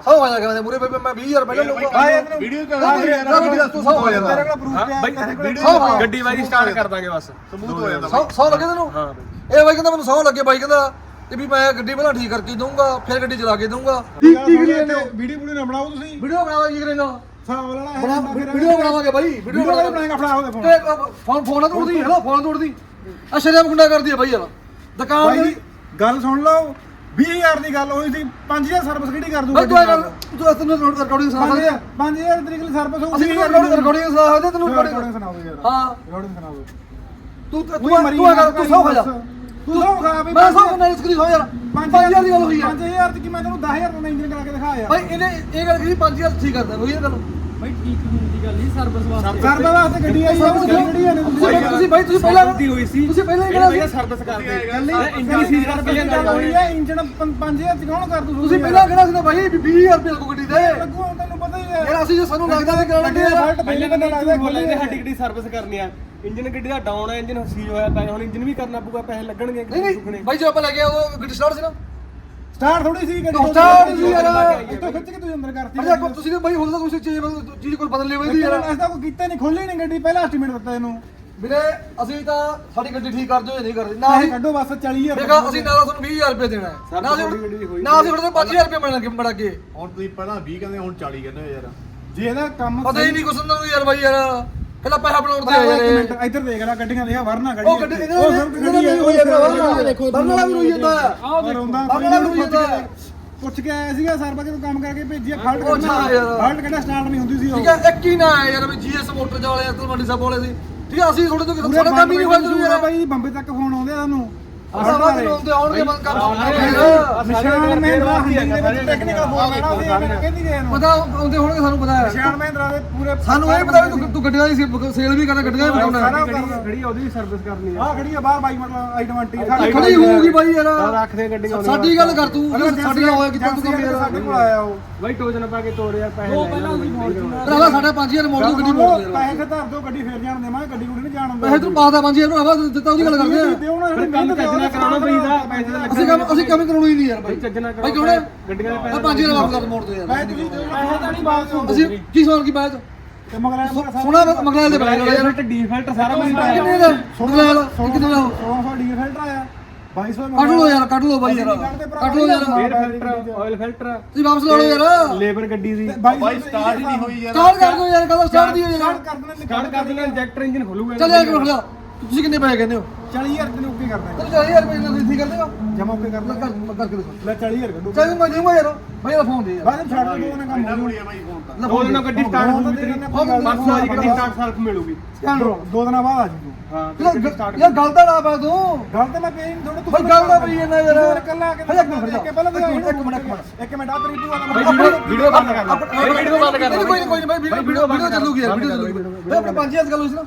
ਸੌ ਆ ਜਾਗਾ ਮੈਂ ਮੂਰੇ? ਮੈਂ 20000 ਪਹਿਲਾਂ ਲਊਗਾ। ਵੀਡੀਓ ਹਾਂ, ਕਰ ਯਾਰ ਹਾਂ, ਵੀਡੀਓ ਤੂੰ ਸੌ ਹੋ ਜਾਂਦਾ ਤੇਰੇ ਕੋਲ ਪ੍ਰੂਫ ਪਿਆ ਬਾਈ, ਤੇਰੇ ਕੋਲ ਵੀਡੀਓ ਹਾਂ। ਗੱਡੀ ਬਾਈ ਸਟਾਰਟ ਕਰ ਦਾਂਗੇ ਬਸ। ਸਬੂਤ ਹੋ ਜਾਂਦਾ ਸੌ ਸੌ ਲੱਗੇ ਤੈਨੂੰ। ਹਾਂ ਇਹ ਬਾਈ ਕਹਿੰਦਾ ਮੈਨੂੰ ਸੌ ਲੱਗੇ ਬਾਈ ਕਹਿੰਦਾ ਤੇ ਵੀ ਮੈਂ ਗੱਡੀ ਪਹਿਲਾਂ ਠੀਕ ਕਰਕੇ ਦਊਂਗਾ ਫਿਰ ਗੱਡੀ ਚਲਾ ਕੇ ਦਊਂਗਾ। ਵੀਡੀਓ ਵੀਡੀਓ ਨਾ ਬਣਾਓ ਤੁਸੀਂ। ਵੀਡੀਓ ਬਣਾਵਾ ਕੀ ਕਰੇਗਾ ਸਾਹ ਵਾਲਾ ਹੈ ਬਣਾ ਵੀਡੀਓ ਬਣਾਵਾਂਗੇ ਬਾਈ ਵੀਡੀਓ ਵੀਡੀਓ ਵਾਲੇ ਬਣਾਏਗਾ ਫੜਾ ਉਹਦੇ ਫੋਨ ਤੇ ਫੋਨ ਫੋਨ ਤੋੜਦੀ ਹੈ ਨਾ ਫੋਨ ਤੋੜਦੀ। ਆ ਸ਼ਰਮ ਗੁੰਡਾ ਕਰਦੀ ਹੈ ਬਾਈ ਯਾਰ। ਦੁਕਾਨ ਬਾਈ ਦੀ ਜੀ ਗੱਲ ਸੁਣ ਲਓ 20000 ਦੀ ਗੱਲ ਹੋਈ ਸੀ 5000 ਸਰਵਿਸ ਕਿਹੜੀ ਕਰ ਦੂਗਾ ਤੂੰ ਤੂੰ ਤੈਨੂੰ ਰਿਕਾਰਡਿੰਗ ਸੁਣਾ ਸਕਦੇ 5000 ਤਰੀਕ ਲਈ ਸਰਵਿਸ ਹੋਊ ਅਸੀਂ ਰਿਕਾਰਡਿੰਗ ਰਿਕਾਰਡਿੰਗ ਸੁਣਾ ਸਕਦੇ ਤੈਨੂੰ ਰਿਕਾਰਡਿੰਗ ਰਿਕਾਰਡਿੰਗ ਸੁਣਾਓ ਯਾਰ। ਹਾਂ। ਰਿਕਾਰਡਿੰਗ ਸੁਣਾਓ ਤੂੰ ਤੂੰ ਸੌ ਖਾ ਜਾ। ਤੂੰ ਸੌ ਖਾ ਵੀ ਮੈਂ ਸੌ ਖਾ ਇਸ ਕਰੀ ਸੌ ਯਾਰ। 5000 ਦੀ ਗੱਲ ਹੋਈ ਹੈ 5000 ਤੇ ਕੀ ਮੈਂ ਤੈਨੂੰ 10000 ਦਾ ਇੰਜਨ ਕਰਾ ਕੇ ਦਿਖਾ ਯਾਰ। ਬਾਈ ਇਹਨੇ ਇਹ ਗੱਲ ਕਹੀ 5000 ਠੀਕ ਕਰਦਾ ਹੋਈ ਇਹ ਗੱਲ ਬਾਈ ਠੀਕ ਹੋਣ ਦੀ ਗੱਲ ਨਹੀਂ ਸਰਵਿਸ ਵਾਸਤੇ। ਸਰਵਿਸ ਵਾਸਤੇ ਗੱਡੀ ਆਈ ਹੈ ਗੱਡੀ ਆਣੇ ਤੁਸੀਂ ਬਾਈ ਤੁਸੀਂ ਪਹਿਲਾਂ ਗਲਤੀ ਹੋਈ ਸੀ। ਤੁਸੀਂ ਪਹਿਲਾਂ ਹੀ ਕਿਹਾ ਸੀ। ਸਰਵਿਸ ਕਰਦੇ ਇੰਜਨ ਇੰਜਨ ਸੀਜ਼ ਕਰਕੇ ਲਿਆਂਦਾ ਹੋਈ ਹੈ ਇੰਜਨ 5000 ਚ ਕੌਣ ਕਰ ਦੂ ਤੁਸੀਂ ਪਹਿਲਾਂ ਕਿਹਾ ਸੀ ਨਾ ਬਾਈ ਵੀ 20000 ਰੁਪਏ ਲੱਗੂ ਗੱਡੀ ਦੇ ਲੱਗੂ ਹੁਣ ਤੈਨੂੰ ਪਤਾ ਹੀ ਹੈ ਯਾਰ ਅਸੀਂ ਜੇ ਸਾਨੂੰ ਲੱਗਦਾ ਵੀ ਕਰਾਉਣਾ ਗੱਡੀ ਦਾ ਯਾਰ। ਫਾਲਟ ਪਹਿਲੇ ਬੰਦਾ ਲੱਗਦਾ ਨੇ ਸਾਡੀ ਗੱਡੀ ਸਰਵਿਸ ਕਰਨੀ ਆ। ਇੰਜਨ ਗੱਡੀ ਦਾ ਡਾਊਨ ਹੈ ਇੰਜਨ ਸੀਜ਼ ਹੋਇਆ ਪਿਆ ਹੁਣ ਇੰਜਨ ਵੀ ਕਰਨਾ ਪਊਗਾ ਪੈਸੇ ਲੱਗਣਗੇ ਨਹੀਂ ਨਹੀਂ ਬਾਈ ਜੋ ਆਪਾਂ ਲੈ ਕੇ ਆਏ ਉਹ ਗੱਡੀ ਸਟਾਰਟ ਸੀ ਨਾ। ਸਟਾਰਟ ਥੋੜੀ ਸੀ ਗੱਡੀ। Start ਸੀ ਯਾਰ। ਇੱਥੋਂ ਖਿੱਚ ਕੇ ਤੁਸੀਂ ਅੰਦਰ ਕਰਤੀ ਅਰੇ ਕੋ ਤੁਸੀਂ ਬਾਈ ਹੁੰਦਾ ਤੁਸੀਂ ਚੀਜ਼ ਚੀਜ਼ ਕੋਈ ਬਦਲ ਲਈ ਹੋਈ ਯਾਰ। ਐਸਾ ਕੋਈ ਕੀਤਾ ਨਹੀਂ ਖੋਲੀ ਨਹੀਂ ਗੱਡੀ ਪਹਿਲਾਂ ਐਸਟੀਮੇਟ ਦਿੱਤਾ ਇਹਨੂੰ। ਵੀਰੇ ਅਸੀਂ ਤਾਂ ਸਾਡੀ ਗੱਡੀ ਠੀਕ ਕਰ ਦਿਓ ਇਹ ਨਹੀਂ ਕਰਦੇ ਨਾ ਅਸੀਂ ਕੱਢੋ ਬਸ 40000 ਦੇਖਾ ਅਸੀਂ ਨਾ ਤਾਂ ਤੁਹਾਨੂੰ 20000 ਰੁਪਏ ਦੇਣਾ ਹੈ। ਨਾ ਅਸੀਂ ਨਾ ਅਸੀਂ ਤੁਹਾਡੇ ਤੋਂ 5000 ਰੁਪਏ ਮਿਲਣਗੇ ਬੜਾ ਕੇ। ਹੁਣ ਤੁਸੀਂ ਪਹਿਲਾਂ 20 ਕਹਿੰਦੇ ਹੁਣ 40 ਕਹਿੰਦੇ ਯਾਰ। ਜੇ ਇਹਦਾ ਕੰਮ ਪਤਾ ਹੀ ਨਹੀਂ ਕੁਛ ਹੁੰਦਾ ਯਾਰ ਬਾਈ ਯਾਰ। ਪਹਿਲਾਂ ਪੈਸਾ ਬਣਾਉਣ ਦੇ ਇੱਕ ਯਾਰ ਮਿੰਟ ਇੱਧਰ ਦੇਖ ਲੈ ਗੱਡੀਆਂ ਦੇਖ ਵਰਨਾ ਗੱਡੀ ਉਹ ਗੱਡੀ ਇਹਨਾਂ ਨੇ ਨੇ ਹੋਈ ਜਾਂਦਾ ਦੇਖੋ ਬਰਨਾਲਾ ਵੀ ਰੋਈ ਜਾਂਦਾ। ਆਹ ਦੇਖੋ ਬਰਨਾਲਾ ਵੀ ਰੋਈ ਜਾਂਦਾ। ਪੁੱਛ ਕੇ ਆਇਆ ਸੀਗਾ ਸਰਬਾ ਜਦੋਂ ਕੰਮ ਕਰਕੇ ਭੇਜਿਆ ਫਾਲਟ ਯਾਰ। ਫਾਲਟ ਕਿਹੜਾ ਸਟਾਰਟ ਨਹੀਂ ਹੁੰਦੀ ਸੀ ਉਹ। ਠੀਕ ਹੈ ਇੱਕ ਹੀ ਨਾ ਹੈ ਯਾਰ ਵੀ ਜੀਐਸ ਮੋਟਰ ਵਾਲੇ ਅਸਲ ਮੰਡੀ ਸਾਹਿਬ ਵਾਲੇ ਸੀ। ਠੀਕ ਹੈ ਅਸੀਂ ਥੋੜੇ ਤੋਂ ਸਾਡਾ ਕੰਮ ਹੀ ਨਹੀਂ ਹੋਇਆ ਤੁਸੀਂ ਯਾਰ। ਬਾਈ ਬੰਬੇ ਤੱਕ ਫੋਨ ਆਉਂਦੇ ਆ ਤੁਹਾਨੂੰ ਅਸਾਂ ਵਾਲੇ ਆਉਂਦੇ ਆਉਣਗੇ ਬੰਦ ਕਰ ਨਿਸ਼ਾਨ ਮਹਿੰਦਰਾ ਟੈਕਨੀਕਲ ਫੋਨ ਲੈਣਾ ਸੀ ਐਵੇਂ ਕਹਿੰਦੀ ਗਏ ਨੂੰ ਪਤਾ ਆਉਂਦੇ ਹੋਣਗੇ ਸਾਨੂੰ ਪਤਾ ਹੈ। ਨਿਸ਼ਾਨ ਮਹਿੰਦਰਾ ਦੇ ਪੂਰੇ ਸਾਨੂੰ ਇਹ ਪਤਾ ਵੀ ਤੂੰ ਤੂੰ ਗੱਡੀਆਂ ਦੀ ਸੇਲ ਵੀ ਕਰਨਾ ਗੱਡੀਆਂ ਵੀ ਸਾਰਾ ਬਣਾਉਣਾ ਕਰਨਾ। ਖੜੀ ਉਹਦੀ ਵੀ ਸਰਵਿਸ ਕਰਨੀ ਆ। ਆਹ ਖੜੀ ਆ ਬਾਹਰ ਬਾਈ ਮਤਲਬ ਆਈਟਮ 20 ਖੜੀ ਹੋਊਗੀ ਬਾਈ ਯਾਰ। ਰੱਖਦੇ ਗੱਡੀਆਂ ਸਾਡੀ ਗੱਲ ਕਰ ਤੂੰ ਸਾਡੀ ਨਾਲ ਹੋਇਆ ਕਿੱਥੇ ਤੂੰ ਕੰਮ ਯਾਰ ਸਾਡੇ ਕੋਲ ਆਇਆ ਉਹ। ਬਾਈ ਟੋਜਨ ਪਾ ਕੇ ਤੋੜਿਆ ਪੈਸੇ ਲੈ ਜਾਣਾ ਭਰਾਵਾ ਸਾਡਾ 5000 ਮੋੜ ਦੋ ਗੱਡੀ ਮੋੜ ਦੇ ਪੈਸੇ ਤੇ ਧਰ ਦਿਓ ਗੱਡੀ ਫੇਰ ਜਾਣ ਦੇਵਾਂਗੇ ਗੱਡੀ ਗੁੱਡੀ ਨਹੀਂ ਜਾਣ ਦਿੰਦੇ। ਪੈਸੇ ਤੂੰ ਪਾਦਾ 5000 ਨੂੰ ਹਵਾ ਦਿੱਤਾ ਉਹਦੀ ਗੱਲ ਕਰਦੇ ਆ। ਦਿਓ ਨਾ ਫਿਰ ਕਰਾਉਣਾ ਪਈਦਾ ਪੈਸੇ ਤਾਂ ਅਸੀਂ ਕੰਮ ਅਸੀਂ ਕੰਮ ਕਰਾਉਣਾ ਹੀ ਨਹੀਂ ਯਾਰ ਬਾਈ। ਚੱਜਣਾ ਬਾਈ ਕਰਾਉਣਾ? ਕਿਉਂ ਗੱਡੀਆਂ ਦੇ ਆ 5000 ਵਾਪਸ ਕਰ ਮੋੜ ਦੇ ਯਾਰ। ਪੈਸੇ ਤੁਸੀਂ ਪੈਸੇ ਤਾਂ ਨਹੀਂ ਬਾਤ ਸੁਣ ਅਸੀਂ ਕੀ ਸਵਾਲ ਕੀ ਬਾਤ ਤੇ ਮਗਰ ਸੋਨਾ ਮਗਲਾਲ ਦੇ ਬਣਾ ਯਾਰ ਪੈਸੇ ਡੀਫਾਲਟ ਸਾਰਾ ਕੁਝ ਕਿੰਨੇ ਦਾ? ਮਗਲਾਲ ਕਿੰਨੇ ਦਾ? 1600 ਡੀਜ਼ਲ ਫਿਲਟਰ ਆਇਆ। 2200 ਕੱਢ ਲਓ ਯਾਰ ਕੱਢ ਲਓ ਬਾਈ ਯਾਰ। ਕੱਢ ਲਓ ਯਾਰ। 에ਅਰ ਫਿਲਟਰ ਆਇਲ ਫਿਲਟਰ ਤੁਸੀਂ ਵਾਪਸ ਲਾ ਲਓ ਯਾਰ। ਲੇਬਰ ਗੱਡੀ ਦੀ। ਬਾਈ ਸਟਾਰਟ ਹੀ ਨਹੀਂ ਹੋਈ ਯਾਰ। ਸਟਾਰਟ ਕਰ ਦਿਓ ਯਾਰ ਕਦੋਂ ਸਟਾਰਟ ਦੀ ਯਾਰ? ਸਟਾਰਟ ਕਰ ਦੇਣਾ ਕਰ ਇੰਜੈਕਟਰ ਇੰਜਨ ਖੋਲੂਗਾ ਚੱਲ ਯਾਰ ਖੜਾ। ਤੁਸੀਂ ਕਿੰਨੇ ਪੈਸੇ ਕਹਿੰਦੇ ਹੋ? 40000 ਤੈਨੂੰ ਓਕੇ ਕਰਨਾ ਤੈਨੂੰ 40000 ਰੁਪਏ ਨਾਲ ਠੀਕ ਕਰ ਦੇਗਾ ਜਮਾ ਓਕੇ ਕਰ ਮੈਂ ਲੈ ਕਰ ਕਰ ਕੇ ਦੇਖੋ। ਲੈ 40000 ਕੱਢੋ। ਚੱਲ ਮੈਂ ਦੇਵਾਂ ਯਾਰ ਭਾਈ ਦਾ ਫੋਨ ਦੇ ਯਾਰ। ਬਾਅਦ ਵਿੱਚ ਛੱਡ ਦੋ ਨਾ ਕੰਮ ਹੋ ਬੁੜੀ ਆ ਬਾਈ ਫੋਨ ਤਾਂ। ਲੈ ਦੋ ਦਿਨਾਂ ਗੱਡੀ ਸਟਾਰਟ ਹੋਊਗੀ ਤੇਰੀ ਪਰਸੋਂ ਵਾਲੀ ਗੱਡੀ ਸਟਾਰਟ ਸਾਲਫ ਮਿਲੂਗੀ। ਜਾਊ ਦੋ ਦਿਨਾਂ ਬਾਅਦ ਆ ਜੀ ਤੂੰ ਹਾਂ ਯਾਰ ਗੱਲ ਤਾਂ ਨਾ ਪਾ ਤੂੰ। ਗੱਲ ਤੇ ਮੈਂ ਕਹੀ ਥੋੜਾ ਭਾਈ ਗੱਲ ਦਾ ਪਈ ਜਾਂਦਾ ਯਾਰ। ਕੱਲਾ ਕਿ ਇੱਕ ਮਿੰਟ ਇੱਕ ਪਹਿਲਾਂ ਇੱਕ ਮਿੰਟ ਇੱਕ ਮਿੰਟ ਇੱਕ ਮਿੰਟ। ਇੱਕ ਮਿੰਟ ਆ ਤੇਰੀ ਦਾ ਬਾਈ ਵੀਡੀਓ ਬੰਦ ਕਰ। ਲੈ ਵੀਡੀਓ ਬੰਦ ਕਰ। ਕੋਈ ਨਹੀਂ ਕੋਈ ਨਹੀਂ ਭਾਈ ਵੀਡੀਓ ਵੀਡੀਓ ਚੱਲੂਗੀ ਯਾਰ ਵੀਡੀਓ ਚੱਲੂਗੀ। ਭਾਈ ਆਪਣੇ 5000 ਗੱਲ ਹੋਈ ਸੀ ਨਾ।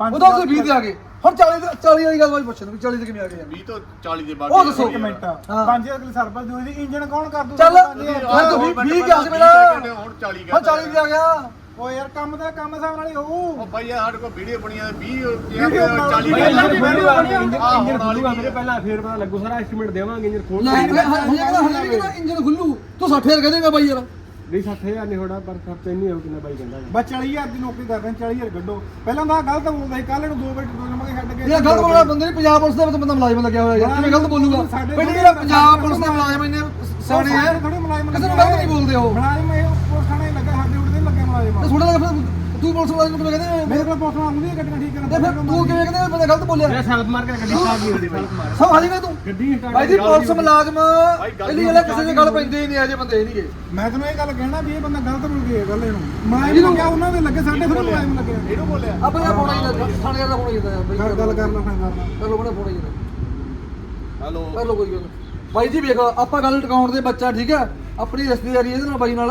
ਉਹਦਾ ਤੁਸੀਂ 20 ਤੇ ਆ ਗਏ। ਹੁਣ 40 40 ਵਾਲੀ ਗੱਲ ਬਾਈ ਪੁੱਛਣ ਵੀ 40 ਤੇ ਕਿਵੇਂ ਆ ਗਏ ਯਾਰ 20 ਤੋਂ 40 ਦੇ ਬਾਅਦ ਉਹ ਦੱਸੋ। ਇੱਕ ਮਿੰਟ ਹਾਂ। 5000 ਦੀ ਸਰਵਿਸ ਦਿਓ ਇਹਦੀ ਇੰਜਨ ਕੌਣ ਕਰ ਦੂ ਚੱਲ ਮੈਂ ਤਾਂ 20 20 ਗਿਆ ਸੀ ਮੇਰਾ ਹੁਣ 40 ਹੁਣ 40 ਤੇ ਆ ਗਿਆ। ਓ ਯਾਰ ਕੰਮ ਦਾ ਕੰਮ ਹਿਸਾਬ ਨਾਲ ਹੀ ਹੋਊ। ਉਹ ਬਾਈ ਯਾਰ ਸਾਡੇ ਕੋਲ ਵੀਡੀਓ ਬਣੀਆਂ 20 ਵੀਡੀਓ 40 ਬਾਈ ਇੰਜਨ ਵੀਡੀਓ ਬਣੀ ਖੋਲੂਗਾ ਮੇਰੇ ਪਹਿਲਾਂ ਫੇਰ ਪਤਾ ਲੱਗੂ ਸਾਰਾ ਐਸਟੀਮੇਟ ਦੇਵਾਂਗੇ ਇੰਜਨ ਖੋਲ ਲੈ ਹਜੇ ਵੀ ਕਹਿੰਦਾ ਇੰਜਨ ਖੁੱਲੂ ਤੂੰ 60000 ਕਹਦੇਗਾ ਬਾਈ ਯਾਰ। ਨਹੀਂ 60000 ਨਹੀਂ ਹੋਣਾ ਪਰ ਖਰਚਾ ਨਹੀਂ ਹੋਊ ਕਿੰਨਾ ਬਾਈ ਕਹਿੰਦਾ। ਬਸ 40000 ਦੀ ਨੌਕਰੀ ਕਰਦੇ ਨੇ 40000 ਕੱਢੋ। ਪਹਿਲਾਂ ਤਾਂ ਗਲਤ ਬੋਲਦਾ ਸੀ ਕੱਲ ਨੂੰ ਦੋ ਵਾਰ ਦੋ ਨੰਬਰ ਛੱਡ ਕੇ ਇਹ ਗਲਤ ਬੋਲਣਾ ਬੰਦੇ ਨੇ ਪੰਜਾਬ ਪੁਲਿਸ ਦੇ ਵਿੱਚ ਬੰਦਾ ਮੁਲਾਜ਼ਮ ਲੱਗਿਆ ਹੋਇਆ ਯਾਰ ਕਿਵੇਂ ਗਲਤ ਬੋਲੂਗਾ? ਪਹਿਲੀ ਜਿਹੜਾ ਪੰਜਾਬ ਪੁਲਿਸ ਦੇ ਮੁਲਾਜ਼ਮ ਇੰਨੇ ਸਿਆਣੇ ਆ ਥੋੜੀ ਮੁਲਾਜ਼ਮ ਕਿਸੇ ਨੂੰ ਗਲਤ ਨਹੀਂ ਬੋਲਦੇ ਉਹ। ਮੁਲਾਜ਼ਮ ਇਹ ਪੁਲਿਸ ਥਾਣੇ ਲੱਗਾ ਸਾਡੇ ਉੱਤੇ ਨਹੀਂ ਲੱਗੇ ਮੁਲਾਜ਼ਮ। ਤੇ ਥੋੜਾ ਜਿਹਾ ਫਿਰ ਤੂੰ ਪੁਲਿਸ ਮੁਲਾਜ਼ਮ ਨੂੰ ਕਿਵੇਂ ਕਹਿੰਦੇ ਮੇਰੇ ਕੋਲ ਪੁਲਿਸ ਆਉਂਦੀ ਹੈ ਗੱਡੀਆਂ ਠੀਕ ਤੇ ਫਿਰ ਤੂੰ ਕਿਵੇਂ ਕਹਿੰਦੇ ਬੰਦਾ ਗਲਤ ਬੋਲਿਆ? ਮੇਰਾ ਸੈਲਫ ਮਾਰ ਕੇ ਗੱਡੀ ਸਟਾਰਟ ਨਹੀਂ ਹੁੰਦੀ ਬਾਈ ਸਭ ਹਾਜੇਗਾ ਤੂੰ ਗੱਡੀ ਭਾਈ ਜੀ ਪੁਲਿਸ ਮੁਲਾਜ਼ਮ ਗੱਲ ਪਹਿਲੀ ਗੱਲ ਕਿਸੇ ਦੀ ਗੱਲ ਪੈਂਦੇ ਹੀ ਨਹੀਂ ਅਜੇ ਬੰਦੇ ਹੀ ਨਹੀਂਗੇ ਮੈਂ ਤੈਨੂੰ ਇਹ ਗੱਲ ਕਹਿਣਾ ਵੀ ਇਹ ਬੰਦਾ ਗਲਤ ਬੋਲ ਗਿਆ ਗੱਲ ਇਹਨੂੰ। ਮੁਲਾਜ਼ਮ ਲੱਗਿਆ ਉਹਨਾਂ ਦੇ ਲੱਗੇ ਸਾਡੇ ਥੋੜੀ ਮੁਲਾਜ਼ਮ ਲੱਗੇ ਇਹਨੂੰ ਬੋਲਿਆ। ਆਪਾਂ ਦਾ ਫੋਨ ਹੀ ਲੱਗਾ ਥਾਣੇ ਦਾ ਫੋਨ ਹੀ ਜਾਂਦਾ ਯਾਰ ਬਈ ਗੱਲ ਕਰ ਲੈ ਫਾਂ ਕਰਨਾ। ਚਲੋ ਬਣਾ ਫੋਨ ਹੀ ਜਾਂਦਾ। ਹੈਲੋ। ਕਰ ਲਓ ਕੋਈ ਗੱਲ ਨੀ। ਬਾਈ ਜੀ ਵੇਖ ਆਪਾਂ ਗੱਲ ਟਿਕਾਉਣ ਦੇ ਬੱਚਾ ਠੀਕ ਹੈ? ਆਪਣੀ ਰਿਸ਼ਤੇਦਾਰੀ ਇਹਦੇ ਨਾਲ ਬਾਈ ਨਾਲ।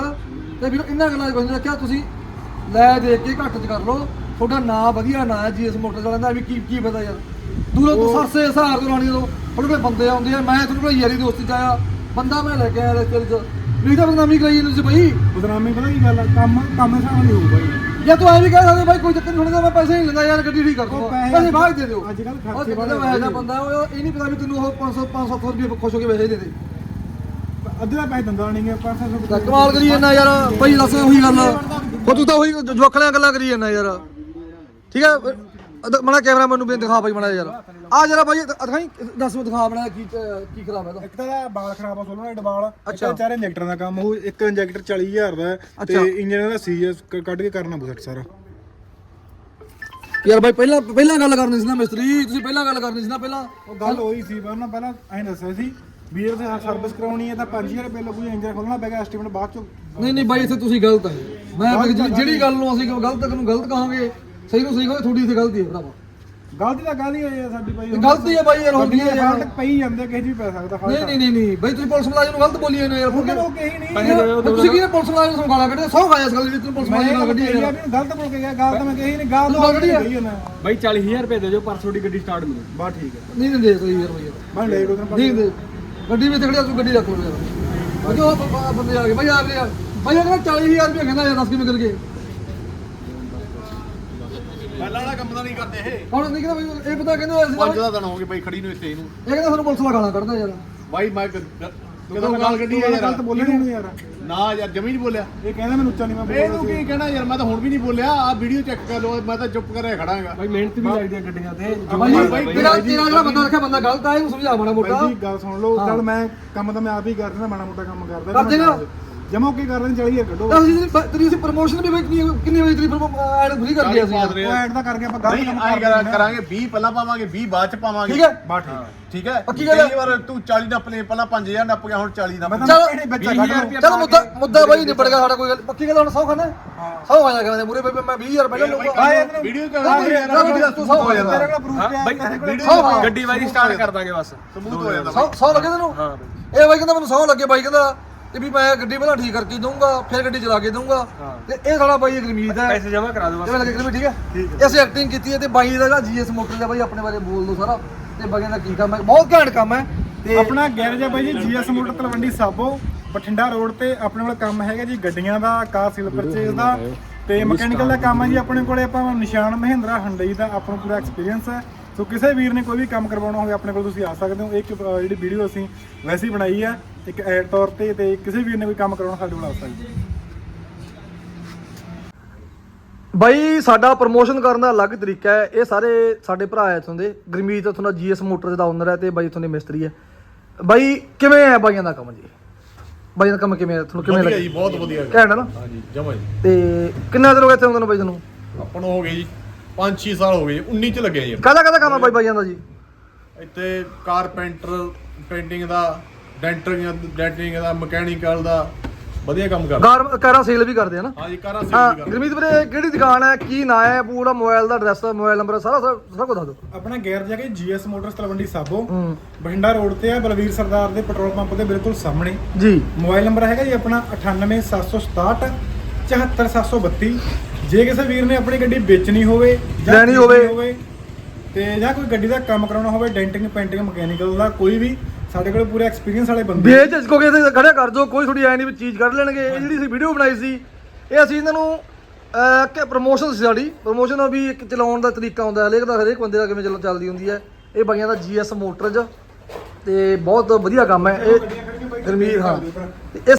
ਤੇ ਵੀਰ ਇਹਨਾਂ ਗੱਲਾਂ 'ਚ ਕੁਝ ਨਹੀਂ ਰੱਖਿਆ ਤੁਸੀਂ ਲੈ ਦੇਖ ਕੇ ਘੱਟ 'ਚ ਕਰ ਲਓ। ਤੁਹਾਡਾ ਨਾਂ ਵਧੀਆ ਨਾਂ ਹੈ ਜੀਐਸ ਮੋਟਰ ਵਾਲਿਆਂ ਦਾ ਵੀ ਕੀ ਕੀ ਪਤਾ ਯਾਰ। ਦੂਰੋਂ ਤੋਂ ਸਰਸੇ ਹਸਾਰ ਤੋਂ ਲਾਣੀ ਤੋਂ ਤੁਹਾਡੇ ਕੋਲ ਬੰਦੇ ਆਉਂਦੇ ਆ ਮੈਂ ਤੁਹਾਡੇ ਕੋਲ ਯਾਰੀ ਦੋਸਤੀ 'ਚ ਆਇਆ ਬੰਦਾ ਮੈਂ ਲੈ ਕੇ ਆਇਆ ਰਿਸ਼ਤੇ 'ਚ ਨਹੀਂ ਤਾਂ ਬਦਨਾਮੀ ਕਰਾਈ ਜਾਂਦੇ ਤੁਸੀਂ ਬਾਈ ਬਦਨਾਮੀ ਪਤਾ ਕੀ ਗੱਲ ਆ ਕੰਮ ਕੰਮ ਨਾਲ ਨਹੀਂ ਹੋਊਗਾ ਜੀ ਜਾਂ ਤੂੰ ਐ ਵੀ ਕਹਿ ਸਕਦੇ ਬਾਈ ਕੋਈ ਚੱਕਰ ਨਹੀਂ ਹੁੰਦਾ ਮੈਂ ਪੈਸੇ ਨਹੀਂ ਲੈਂਦਾ ਯਾਰ ਗੱਡੀ ਠੀਕ ਕਰ ਦੂੰਗਾ। ਪੈਸੇ- ਬਾਅਦ ਦੇ ਦਿਓ। ਅੱਜ ਕੱਲ੍ਹ ਖਰਚੇ ਬੜੇ ਬੰਦਾ ਐਸਾ ਬੰਦਾ ਉਹ ਇਹ ਨਹੀਂ ਪਤਾ ਵੀ ਤੈਨੂੰ ਉਹ 500 500 ਰੁਪਏ ਖੁਸ਼ ਹੋ ਕੇ ਪੈਸੇ ਦੇ ਦੇ। ਅੱਧੇ ਦਾ ਪੈਸੇ ਦਿੰਦਾ ਨਹੀਂਗੇ 500 ਤਾਂ ਕਮਾਲ ਕਰੀ ਜਾਂਦਾ ਯਾਰ। ਭਾਈ ਦੱਸ ਉਹੀ ਗੱਲ ਉਹ ਤੂੰ ਤਾਂ ਉਹੀ ਜਵਾਖਲਿਆਂ ਗੱਲਾਂ ਕਰੀ ਜਾਂਦਾ ਯਾਰ। ਠੀਕ ਹੈ ਮਣਾ ਕੈਮਰਾ ਮੈਨੂੰ ਵੀ ਦਿਖਾ ਭਾਈ ਮਣਾ ਯਾਰ। ਆ ਜਰਾ ਭਾਈ ਦਿਖਾਈ ਦੱਸ ਮੈਂ ਦਿਖਾ ਬਣਾ ਕੀ ਕੀ ਖਰਾਬ ਹੈ ਇਹਦਾ। ਇੱਕ ਤਾਂ ਇਹਦਾ ਬਾਲ ਖਰਾਬ ਆ ਸੋਲਰ ਬਾਲ ਅੱਛਾ। ਚਾਰੇ ਇੰਜੈਕਟਰ ਦਾ ਕੰਮ ਉਹ ਇੱਕ ਇੰਜੈਕਟਰ 40000 ਦਾ ਹੈ ਤੇ। ਇੰਜਨ ਦਾ ਸੀਐਸ ਕੱਢ ਕੇ ਕਰਨਾ ਪਊ ਸੈੱਟ ਸਾਰਾ। ਯਾਰ ਭਾਈ ਪਹਿਲਾਂ ਪਹਿਲਾਂ ਗੱਲ ਕਰਨੀ ਸੀ ਨਾ ਮਿਸਤਰੀ ਤੁਸੀਂ ਪਹਿਲਾਂ ਗੱਲ ਕਰਨੀ ਸੀ ਨਾ ਪਹਿਲਾਂ। ਉਹ ਗੱਲ ਹੋਈ ਸੀ ਪਰ ਉਹਨਾਂ ਪਹਿਲਾਂ ਐਂ ਦੱਸਿਆ ਸੀ ਵੀ ਇਹ ਸਰਵਿਸ ਕਰਾਉਣੀ ਹੈ ਤਾਂ 5000 ਰੁਪਏ ਲੱਗੂ ਇੰਜਨ ਖੋਲਣਾ ਪੈਗਾ ਐਸਟੀਮੇਟ ਬਾਅਦ ਚੋਂ। ਨਹੀਂ ਨਹੀਂ ਭਾਈ ਇੱਥੇ ਤੁਸੀਂ ਗਲਤ ਹੈ ਮੈਂ ਜਿਹੜੀ ਗੱਲ ਨੂੰ ਅਸੀਂ ਗਲਤ ਨੂੰ ਗਲਤ ਕਹਾਂਗੇ ਸਹੀ ਨੂੰ ਸਹੀ ਕਹਾਂਗੇ ਤੁਹਾਡੀ ਇੱਥੇ ਗਲਤੀ ਹੈ ਭਰਾਵਾ। ਗਲਤੀ ਤਾਂ ਗੱਲ ਹੀ ਹੋਈ ਹੈ ਸਾਡੀ ਬਾਈ ਗਲਤੀ ਹੈ ਬਾਈ ਯਾਰ ਹੁੰਦੀ ਹੈ ਯਾਰ। ਫਾਲਟ ਪਈ ਜਾਂਦੇ ਕਿਸੇ ਵੀ ਪੈ ਸਕਦਾ ਨਹੀਂ ਨਹੀਂ ਨਹੀਂ ਨਹੀਂ। ਬਾਈ ਤੁਸੀਂ ਪੁਲਿਸ ਮੁਲਾਜ਼ਮ ਨੂੰ ਗਲਤ ਬੋਲੀ ਜਾਂਦੇ ਹੋ ਯਾਰ ਕਹਿੰਦਾ ਉਹ ਕਹੀ ਨਹੀਂ ਤੁਸੀਂ ਕਿਹਨੇ ਪੁਲਿਸ ਮੁਲਾਜ਼ਮ ਨੂੰ ਗਾਲਾਂ ਕੱਢਦੇ ਸੌ ਖਾਇਆ ਇਸ ਗੱਲ ਦੀ ਤੁਸੀਂ ਪੁਲਿਸ ਮੁਲਾਜ਼ਮ ਨਾਲ ਕੱਢੀ ਕਹੀ ਆ ਯਾਰ ਗਲਤ ਬੋਲ ਕੇ ਗਿਆ ਗੱਲ ਤਾਂ ਮੈਂ ਕਹੀ ਨਹੀਂ ਗੱਲ ਤੂੰ ਤਾਂ ਕੱਢੀ ਆ? ਕਹੀ ਉਹਨਾਂ ਬਾਈ 40000 ਰੁਪਏ ਦੇ ਦਿਓ ਪਰਸੋਂ ਦੀ ਗੱਡੀ ਸਟਾਰਟ ਮਿਲੂ ਬਾ ਠੀਕ ਹੈ। ਨਹੀਂ ਦਿੰਦੇ ਸਹੀ ਯਾਰ ਬਾਈ। ਮੈਂ ਲੈ ਲੋ ਤੈਨੂੰ ਨਹੀਂ ਦੇ ਗੱਡੀ ਵਿੱਚ ਖੜਿਆ ਤੂੰ ਗੱਡੀ ਰੱਖ ਲੋ ਯਾਰ। ਉਹ ਬੰਦੇ ਆ ਗਏ? ਬਾਈ ਆ ਗਏ ਯਾਰ ਬਾਈ ਅਗਰ 40000 ਰੁਪਏ ਕਹਿੰਦਾ ਯਾਰ ਦੱਸ ਕਿਵੇਂ ਕਰ ਗਏ। ਪਹਿਲਾਂ ਵਾਲਾ ਕੰਮ ਤਾਂ ਨਹੀਂ ਕਰਦੇ ਇਹ। ਹੁਣ ਨਹੀਂ ਕਹਿੰਦਾ ਬਾਈ ਇਹ ਪਤਾ ਕਹਿੰਦਾ ਅਸੀਂ ਪੰਜ ਦਾ ਦਿਨ ਹੋ ਗਏ ਬਈ ਖੜੀ ਨੂੰ ਇੱਥੇ ਇਹਨੂੰ। ਇਹ ਕਹਿੰਦਾ ਸਾਨੂੰ ਪੁਲਿਸ ਵਾਲਾ ਗਾਲਾਂ ਕੱਢਦਾ ਯਾਰ। ਬਾਈ ਮੈਂ ਕਦੋਂ ਗਾਲ ਕੱਢੀ ਆ ਗਲਤ ਯਾਰ। ਬੋਲੇ ਨਹੀਂ ਯਾਰ। ਨਾ ਯਾਰ ਜਮੀ ਨਹੀਂ ਬੋਲਿਆ। ਇਹ ਕਹਿੰਦਾ ਮੈਨੂੰ ਉੱਚਾ ਨਹੀਂ ਮੈਂ ਇਹਨੂੰ ਬੋਲਦਾ ਕੀ ਕਹਿਣਾ ਯਾਰ ਮੈਂ ਤਾਂ ਹੁਣ ਵੀ ਨਹੀਂ ਬੋਲਿਆ। ਆ ਵੀਡੀਓ ਚੈੱਕ ਕਰ ਲਓ ਮੈਂ ਤਾਂ ਚੁੱਪ ਕਰਿਆ ਖੜਾਂਗਾ। ਬਾਈ ਮਿਹਨਤ ਵੀ ਲੱਗਦੀ ਹੈ ਗੱਡੀਆਂ ਤੇ। ਬਾਈ ਬਾਈ, ਤੇਰਾ ਤੇਰਾ ਜਿਹੜਾ ਬੰਦਾ ਰੱਖਿਆ ਬੰਦਾ ਗਲਤ ਆ ਇਹਨੂੰ ਸਮਝਾ ਮਾੜਾ ਮੋਟਾ। ਬਾਈ ਜੀ ਗੱਲ ਸੁਣ ਲਓ। ਚੱਲ ਮੈਂ ਕੰਮ ਤਾਂ ਮੈਂ ਆਪ ਹੀ ਕਰਦਾ ਮਾੜਾ ਮੋਟਾ ਕੰਮ ਕਰਦਾ। ਕਰ ਦੇਗਾ। ਜਮਾ ਕੀ ਕਰ ਰਹੇ 40000 ਕੱਢੋ। ਤਾਂ ਅਸੀਂ ਤੇਰੀ ਅਸੀਂ ਪ੍ਰਮੋਸ਼ਨ ਵੀ ਵੇਚਣੀ ਕਿੰਨੀ ਵਜੇ ਤੇਰੀ ਐਡ ਫ੍ਰੀ ਕਰ ਦਿਆ ਸੀ ਯਾਰ। ਉਹ ਐਡ ਤਾਂ ਕਰਕੇ ਆਪਾਂ ਗਲਤ ਨਹੀਂ ਕੰਮ ਆਈ ਕਰ ਕਰਾਂਗੇ 20 ਪਹਿਲਾਂ ਪਾਵਾਂਗੇ 20 ਬਾਅਦ ਚ ਪਾਵਾਂਗੇ। ਠੀਕ ਹੈ? ਬਾ ਠੀਕ। ਠੀਕ ਹੈ? ਪੱਕੀ ਗੱਲ ਹੈ। ਕਈ ਵਾਰ ਤੂੰ 40 ਨੱਪ ਲੈ ਪਹਿਲਾਂ 5000 ਨੱਪ ਗਿਆ ਹੁਣ 40 ਨੱਪ ਮੈਂ ਤਾਂ ਚੱਲ, ਇਹਨੇ ਬੱਚਾ 20,000 ਕੱਢ ਰੁਪਇਆ ਚਲ ਮੁੱਦਾ ਮੁੱਦਾ ਬਾਈ ਨਿਬੜ ਗਿਆ ਸਾਡਾ ਕੋਈ ਗੱਲ। ਪੱਕੀ ਗੱਲ ਹੁਣ ਸੌ ਖਾਣਾ? ਸੌ ਆ ਜਾਗਾ ਮੈਂ ਮੂਰੇ ਮੈਂ 20000 ਪਹਿਲਾਂ ਲਊਗਾ। ਵੀਡੀਓ ਚ ਹਾਂ ਯਾਰ ਤੂੰ ਸੌ ਹੋ ਜਾਂਦਾ ਤੇਰੇ ਕੋਲ ਪ੍ਰੂਫ ਪਿਆ ਬਾਈ ਤੇਰੇ ਕੋਲ ਸੌ ਹਾਂ। ਗੱਡੀ ਵਾਰੀ ਸਟਾਰਟ ਕਰ ਦਾਂਗੇ ਬਸ। ਸਬੂਤ ਹੋ ਜਾਂਦਾ ਸੌ ਸੌ ਲੱਗੇ ਤੈਨੂੰ? ਹਾਂ ਇਹ ਬਾਈ ਕਹਿੰਦਾ ਮੈਨੂੰ ਸੌ ਲੱਗੇ ਬਾਈ ਕਹਿੰਦਾ ਤੇ ਵੀ ਮੈਂ ਗੱਡੀ ਪਹਿਲਾਂ ਠੀਕ ਕਰਕੇ ਦਊਂਗਾ ਫਿਰ ਗੱਡੀ ਚਲਾ ਕੇ ਦਊਂਗਾ। ਹਾਂ। ਤੇ ਇਹ ਸਾਡਾ ਬਾਈ ਗਰਮੀਤ ਹੈ। ਪੈਸੇ ਜਮ੍ਹਾਂ ਕਰਾ ਦਿਓ ਇਹ ਬਸ ਲੱਗੇ ਗਰਮੀਤ ਠੀਕ ਹੈ? ਇਹ ਅਸੀਂ ਐਕਟਿੰਗ ਕੀਤੀ ਹੈ ਤੇ ਬਾਈ ਦਾ ਜਿਹੜਾ ਜੀਐਸ ਮੋਟਰ ਦਾ ਬਾਈ ਆਪਣੇ ਬਾਰੇ ਬੋਲ ਦੋ ਸਾਰਾ। ਤੇ ਬਾਈਆਂ ਦਾ ਕੀ ਕੰਮ ਹੈ? ਬਹੁਤ ਘੈਂਟ ਕੰਮ ਹੈ। ਤੇ ਆਪਣਾ ਗੈਰੇਜ ਹੈ ਬਾਈ ਜੀ GS motor Talwandi Sabo Bathinda road ਤੇ ਆਪਣੇ ਕੋਲ ਕੰਮ ਹੈਗਾ ਜੀ ਗੱਡੀਆਂ ਦਾ ਕਾਰ ਸੀਲ ਪਰਚੇਸ ਦਾ। ਤੇ ਮਕੈਨੀਕਲ ਦਾ ਕੰਮ ਹੈ ਜੀ ਆਪਣੇ ਕੋਲੇ ਆਪਾਂ ਨਿਸ਼ਾਨ ਮਹਿੰਦਰਾ ਹੰਡਈ ਦਾ ਆਪਣਾ ਪੂਰਾ ਐਕਸਪੀਰੀਅੰਸ ਹੈ। ਸੋ ਕਿਸੇ ਵੀਰ ਨੇ ਕੋਈ ਵੀ ਕੰਮ ਕਰਵਾਉਣਾ ਹੋਵੇ ਆਪਣੇ ਕੋਲ ਤੁਸੀਂ ਆ ਸਕਦੇ ਹੋ। ਇੱਕ ਜਿਹੜੀ ਵੀਡੀਓ ਅਸੀਂ ਵੈਸੇ ਹੀ ਬਣਾਈ ਹੈ ਇੱਕ ਐਡ ਤੌਰ ਤੇ ਤੇ ਕਿਸੇ ਵੀਰ ਨੇ ਕੋਈ ਕੰਮ ਕਰਾਉਣਾ ਸਾਡੇ ਕੋਲ ਆ ਸਕਦੇ ਹੋ ਬਾਈ ਸਾਡਾ ਪ੍ਰਮੋਸ਼ਨ ਕਰਨ ਦਾ ਅਲੱਗ ਤਰੀਕਾ ਹੈ। ਇਹ ਸਾਰੇ ਸਾਡੇ ਭਰਾ ਐ ਇਥੋਂ ਦੇ। ਗਰਮੀਤ ਇਥੋਂ ਦਾ ਜੀਐਸ ਮੋਟਰਸ ਦਾ ਓਨਰ ਹੈ ਤੇ ਬਾਈ ਇਥੋਂ ਦੇ ਮਿਸਤਰੀ ਹੈ। ਬਾਈ ਕਿਵੇਂ ਹੈ ਬਾਈਆਂ ਦਾ ਕੰਮ ਜੀ? ਬਾਈਆਂ ਦਾ ਕੰਮ ਕਿਵੇਂ ਹੈ? ਤੁਹਾਨੂੰ ਕਿਵੇਂ ਵਧੀਆ ਜੀ ਲੱਗਿਆ ਬਹੁਤ ਵਧੀਆ ਘੈਂਟ ਹੈ ਨਾ? ਹਾਂਜੀ ਜਮਾ ਜੀ। ਤੇ ਕਿੰਨਾ ਦਿਨ ਹੋ ਗਿਆ ਇੱਥੇ ਆਉਂਦੇ ਨੂੰ ਬਾਈ ਤੁਹਾਨੂੰ? ਆਪਾਂ ਨੂੰ ਹੋ ਗਏ ਜੀ 5-6 ਸਾਲ ਹੋ ਗਏ ਜੀ 19 ਚ ਲੱਗੇ ਜੀ। ਕਾਹਦਾ ਕਾਹਦਾ ਕੰਮ ਹੈ ਬਾਈ ਬਾਈਆਂ ਦਾ ਜੀ? ਇੱਥੇ ਕਾਰਪੈਂਟਰ ਪੇਂਟਿੰਗ ਦਾ ਡੈਂਟਰਿੰਗ ਡੈਂਟਰਿੰਗ ਦਾ ਮਕੈਨੀਕਲ ਦਾ ਵਧੀਆ ਕੰਮ ਕਰਦਾ। ਕਾਰ ਕਾਰਾਂ ਸੇਲ ਵੀ ਕਰਦੇ ਆ ਨਾ? ਹਾਂਜੀ ਕਾਰਾਂ ਹਾਂ ਸੇਲ ਕਰਦਾ। ਗਰਮੀਤ ਵੀਰੇ ਕਿਹੜੀ ਦੁਕਾਨ ਹੈ? ਕੀ ਨਾਂ ਹੈ? ਪੂਰਾ ਮੋਬਾਈਲ ਦਾ ਐਡਰੈਸ ਮੋਬਾਈਲ ਨੰਬਰ ਸਾਰਾ ਸਾਰਾ ਸਾਰਾ ਕੁਝ ਦੱਸ ਦਿਓ। ਆਪਣਾ ਗੈਰੇਜ ਹੈਗਾ ਜੀਐਸ ਮੋਟਰਸ ਤਲਵੰਡੀ ਸਾਬੋ ਹੂੰ। ਬਠਿੰਡਾ ਰੋਡ ਤੇ ਹੈ ਬਲਵੀਰ ਸਰਦਾਰ ਦੇ ਪੈਟਰੋਲ ਪੰਪ ਦੇ ਬਿਲਕੁਲ ਸਾਹਮਣੇ। ਜੀ। ਮੋਬਾਈਲ ਨੰਬਰ ਹੈਗਾ ਜੀ ਆਪਣਾ 98767 74732 ਜੇ ਕਿਸੇ ਵੀਰ ਨੇ ਆਪਣੀ ਗੱਡੀ ਵੇਚਣੀ ਹੋਵੇ ਲੈਣੀ ਹੋਵੇ। ਤੇ ਜਾਂ ਕੋਈ ਗੱਡੀ ਦਾ ਕੰਮ ਕਰਾਉਣਾ ਹੋਵੇ ਡੈਂਟਿੰਗ ਪੇਂਟਿੰਗ ਮਕੈਨੀਕਲ ਦਾ ਕੋਈ ਵੀ ਸਾਡੇ ਕੋਲ ਪੂਰੇ ਐਕਸਪੀਰੀਅੰਸ ਵਾਲੇ ਬੰਦੇ ਵੇਚ ਇਸ ਕੋ ਕੇ ਇੱਥੇ ਖੜਿਆ ਕਰ ਜੋ ਕੋਈ ਥੋੜੀ ਐ ਨਹੀਂ ਵੀ ਚੀਜ਼ ਕੱਢ ਲੈਣਗੇ। ਇਹ ਜਿਹੜੀ ਅਸੀਂ ਵੀਡੀਓ ਬਣਾਈ ਸੀ ਇਹ ਅਸੀਂ ਇਹਨਾਂ ਨੂੰ ਅਹ, ਕਿ ਪ੍ਰੋਮੋਸ਼ਨ ਸੀ ਸਾਡੀ। ਪ੍ਰੋਮੋਸ਼ਨ ਵੀ ਇੱਕ ਚਲਾਉਣ ਦਾ ਤਰੀਕਾ ਹੁੰਦਾ ਹਰੇਕ ਦਾ ਹਰੇਕ ਬੰਦੇ ਦਾ ਕਿਵੇਂ ਚੱਲ ਚੱਲਦੀ ਹੁੰਦੀ ਹੈ। ਇਹ ਬਾਈਆਂ ਦਾ ਜੀਐਸ ਮੋਟਰਜ਼ ਤੇ ਬਹੁਤ ਵਧੀਆ ਕੰਮ ਹੈ। ਇਹ ਗਰਮੀਰ ਹਾਂ। ਤੇ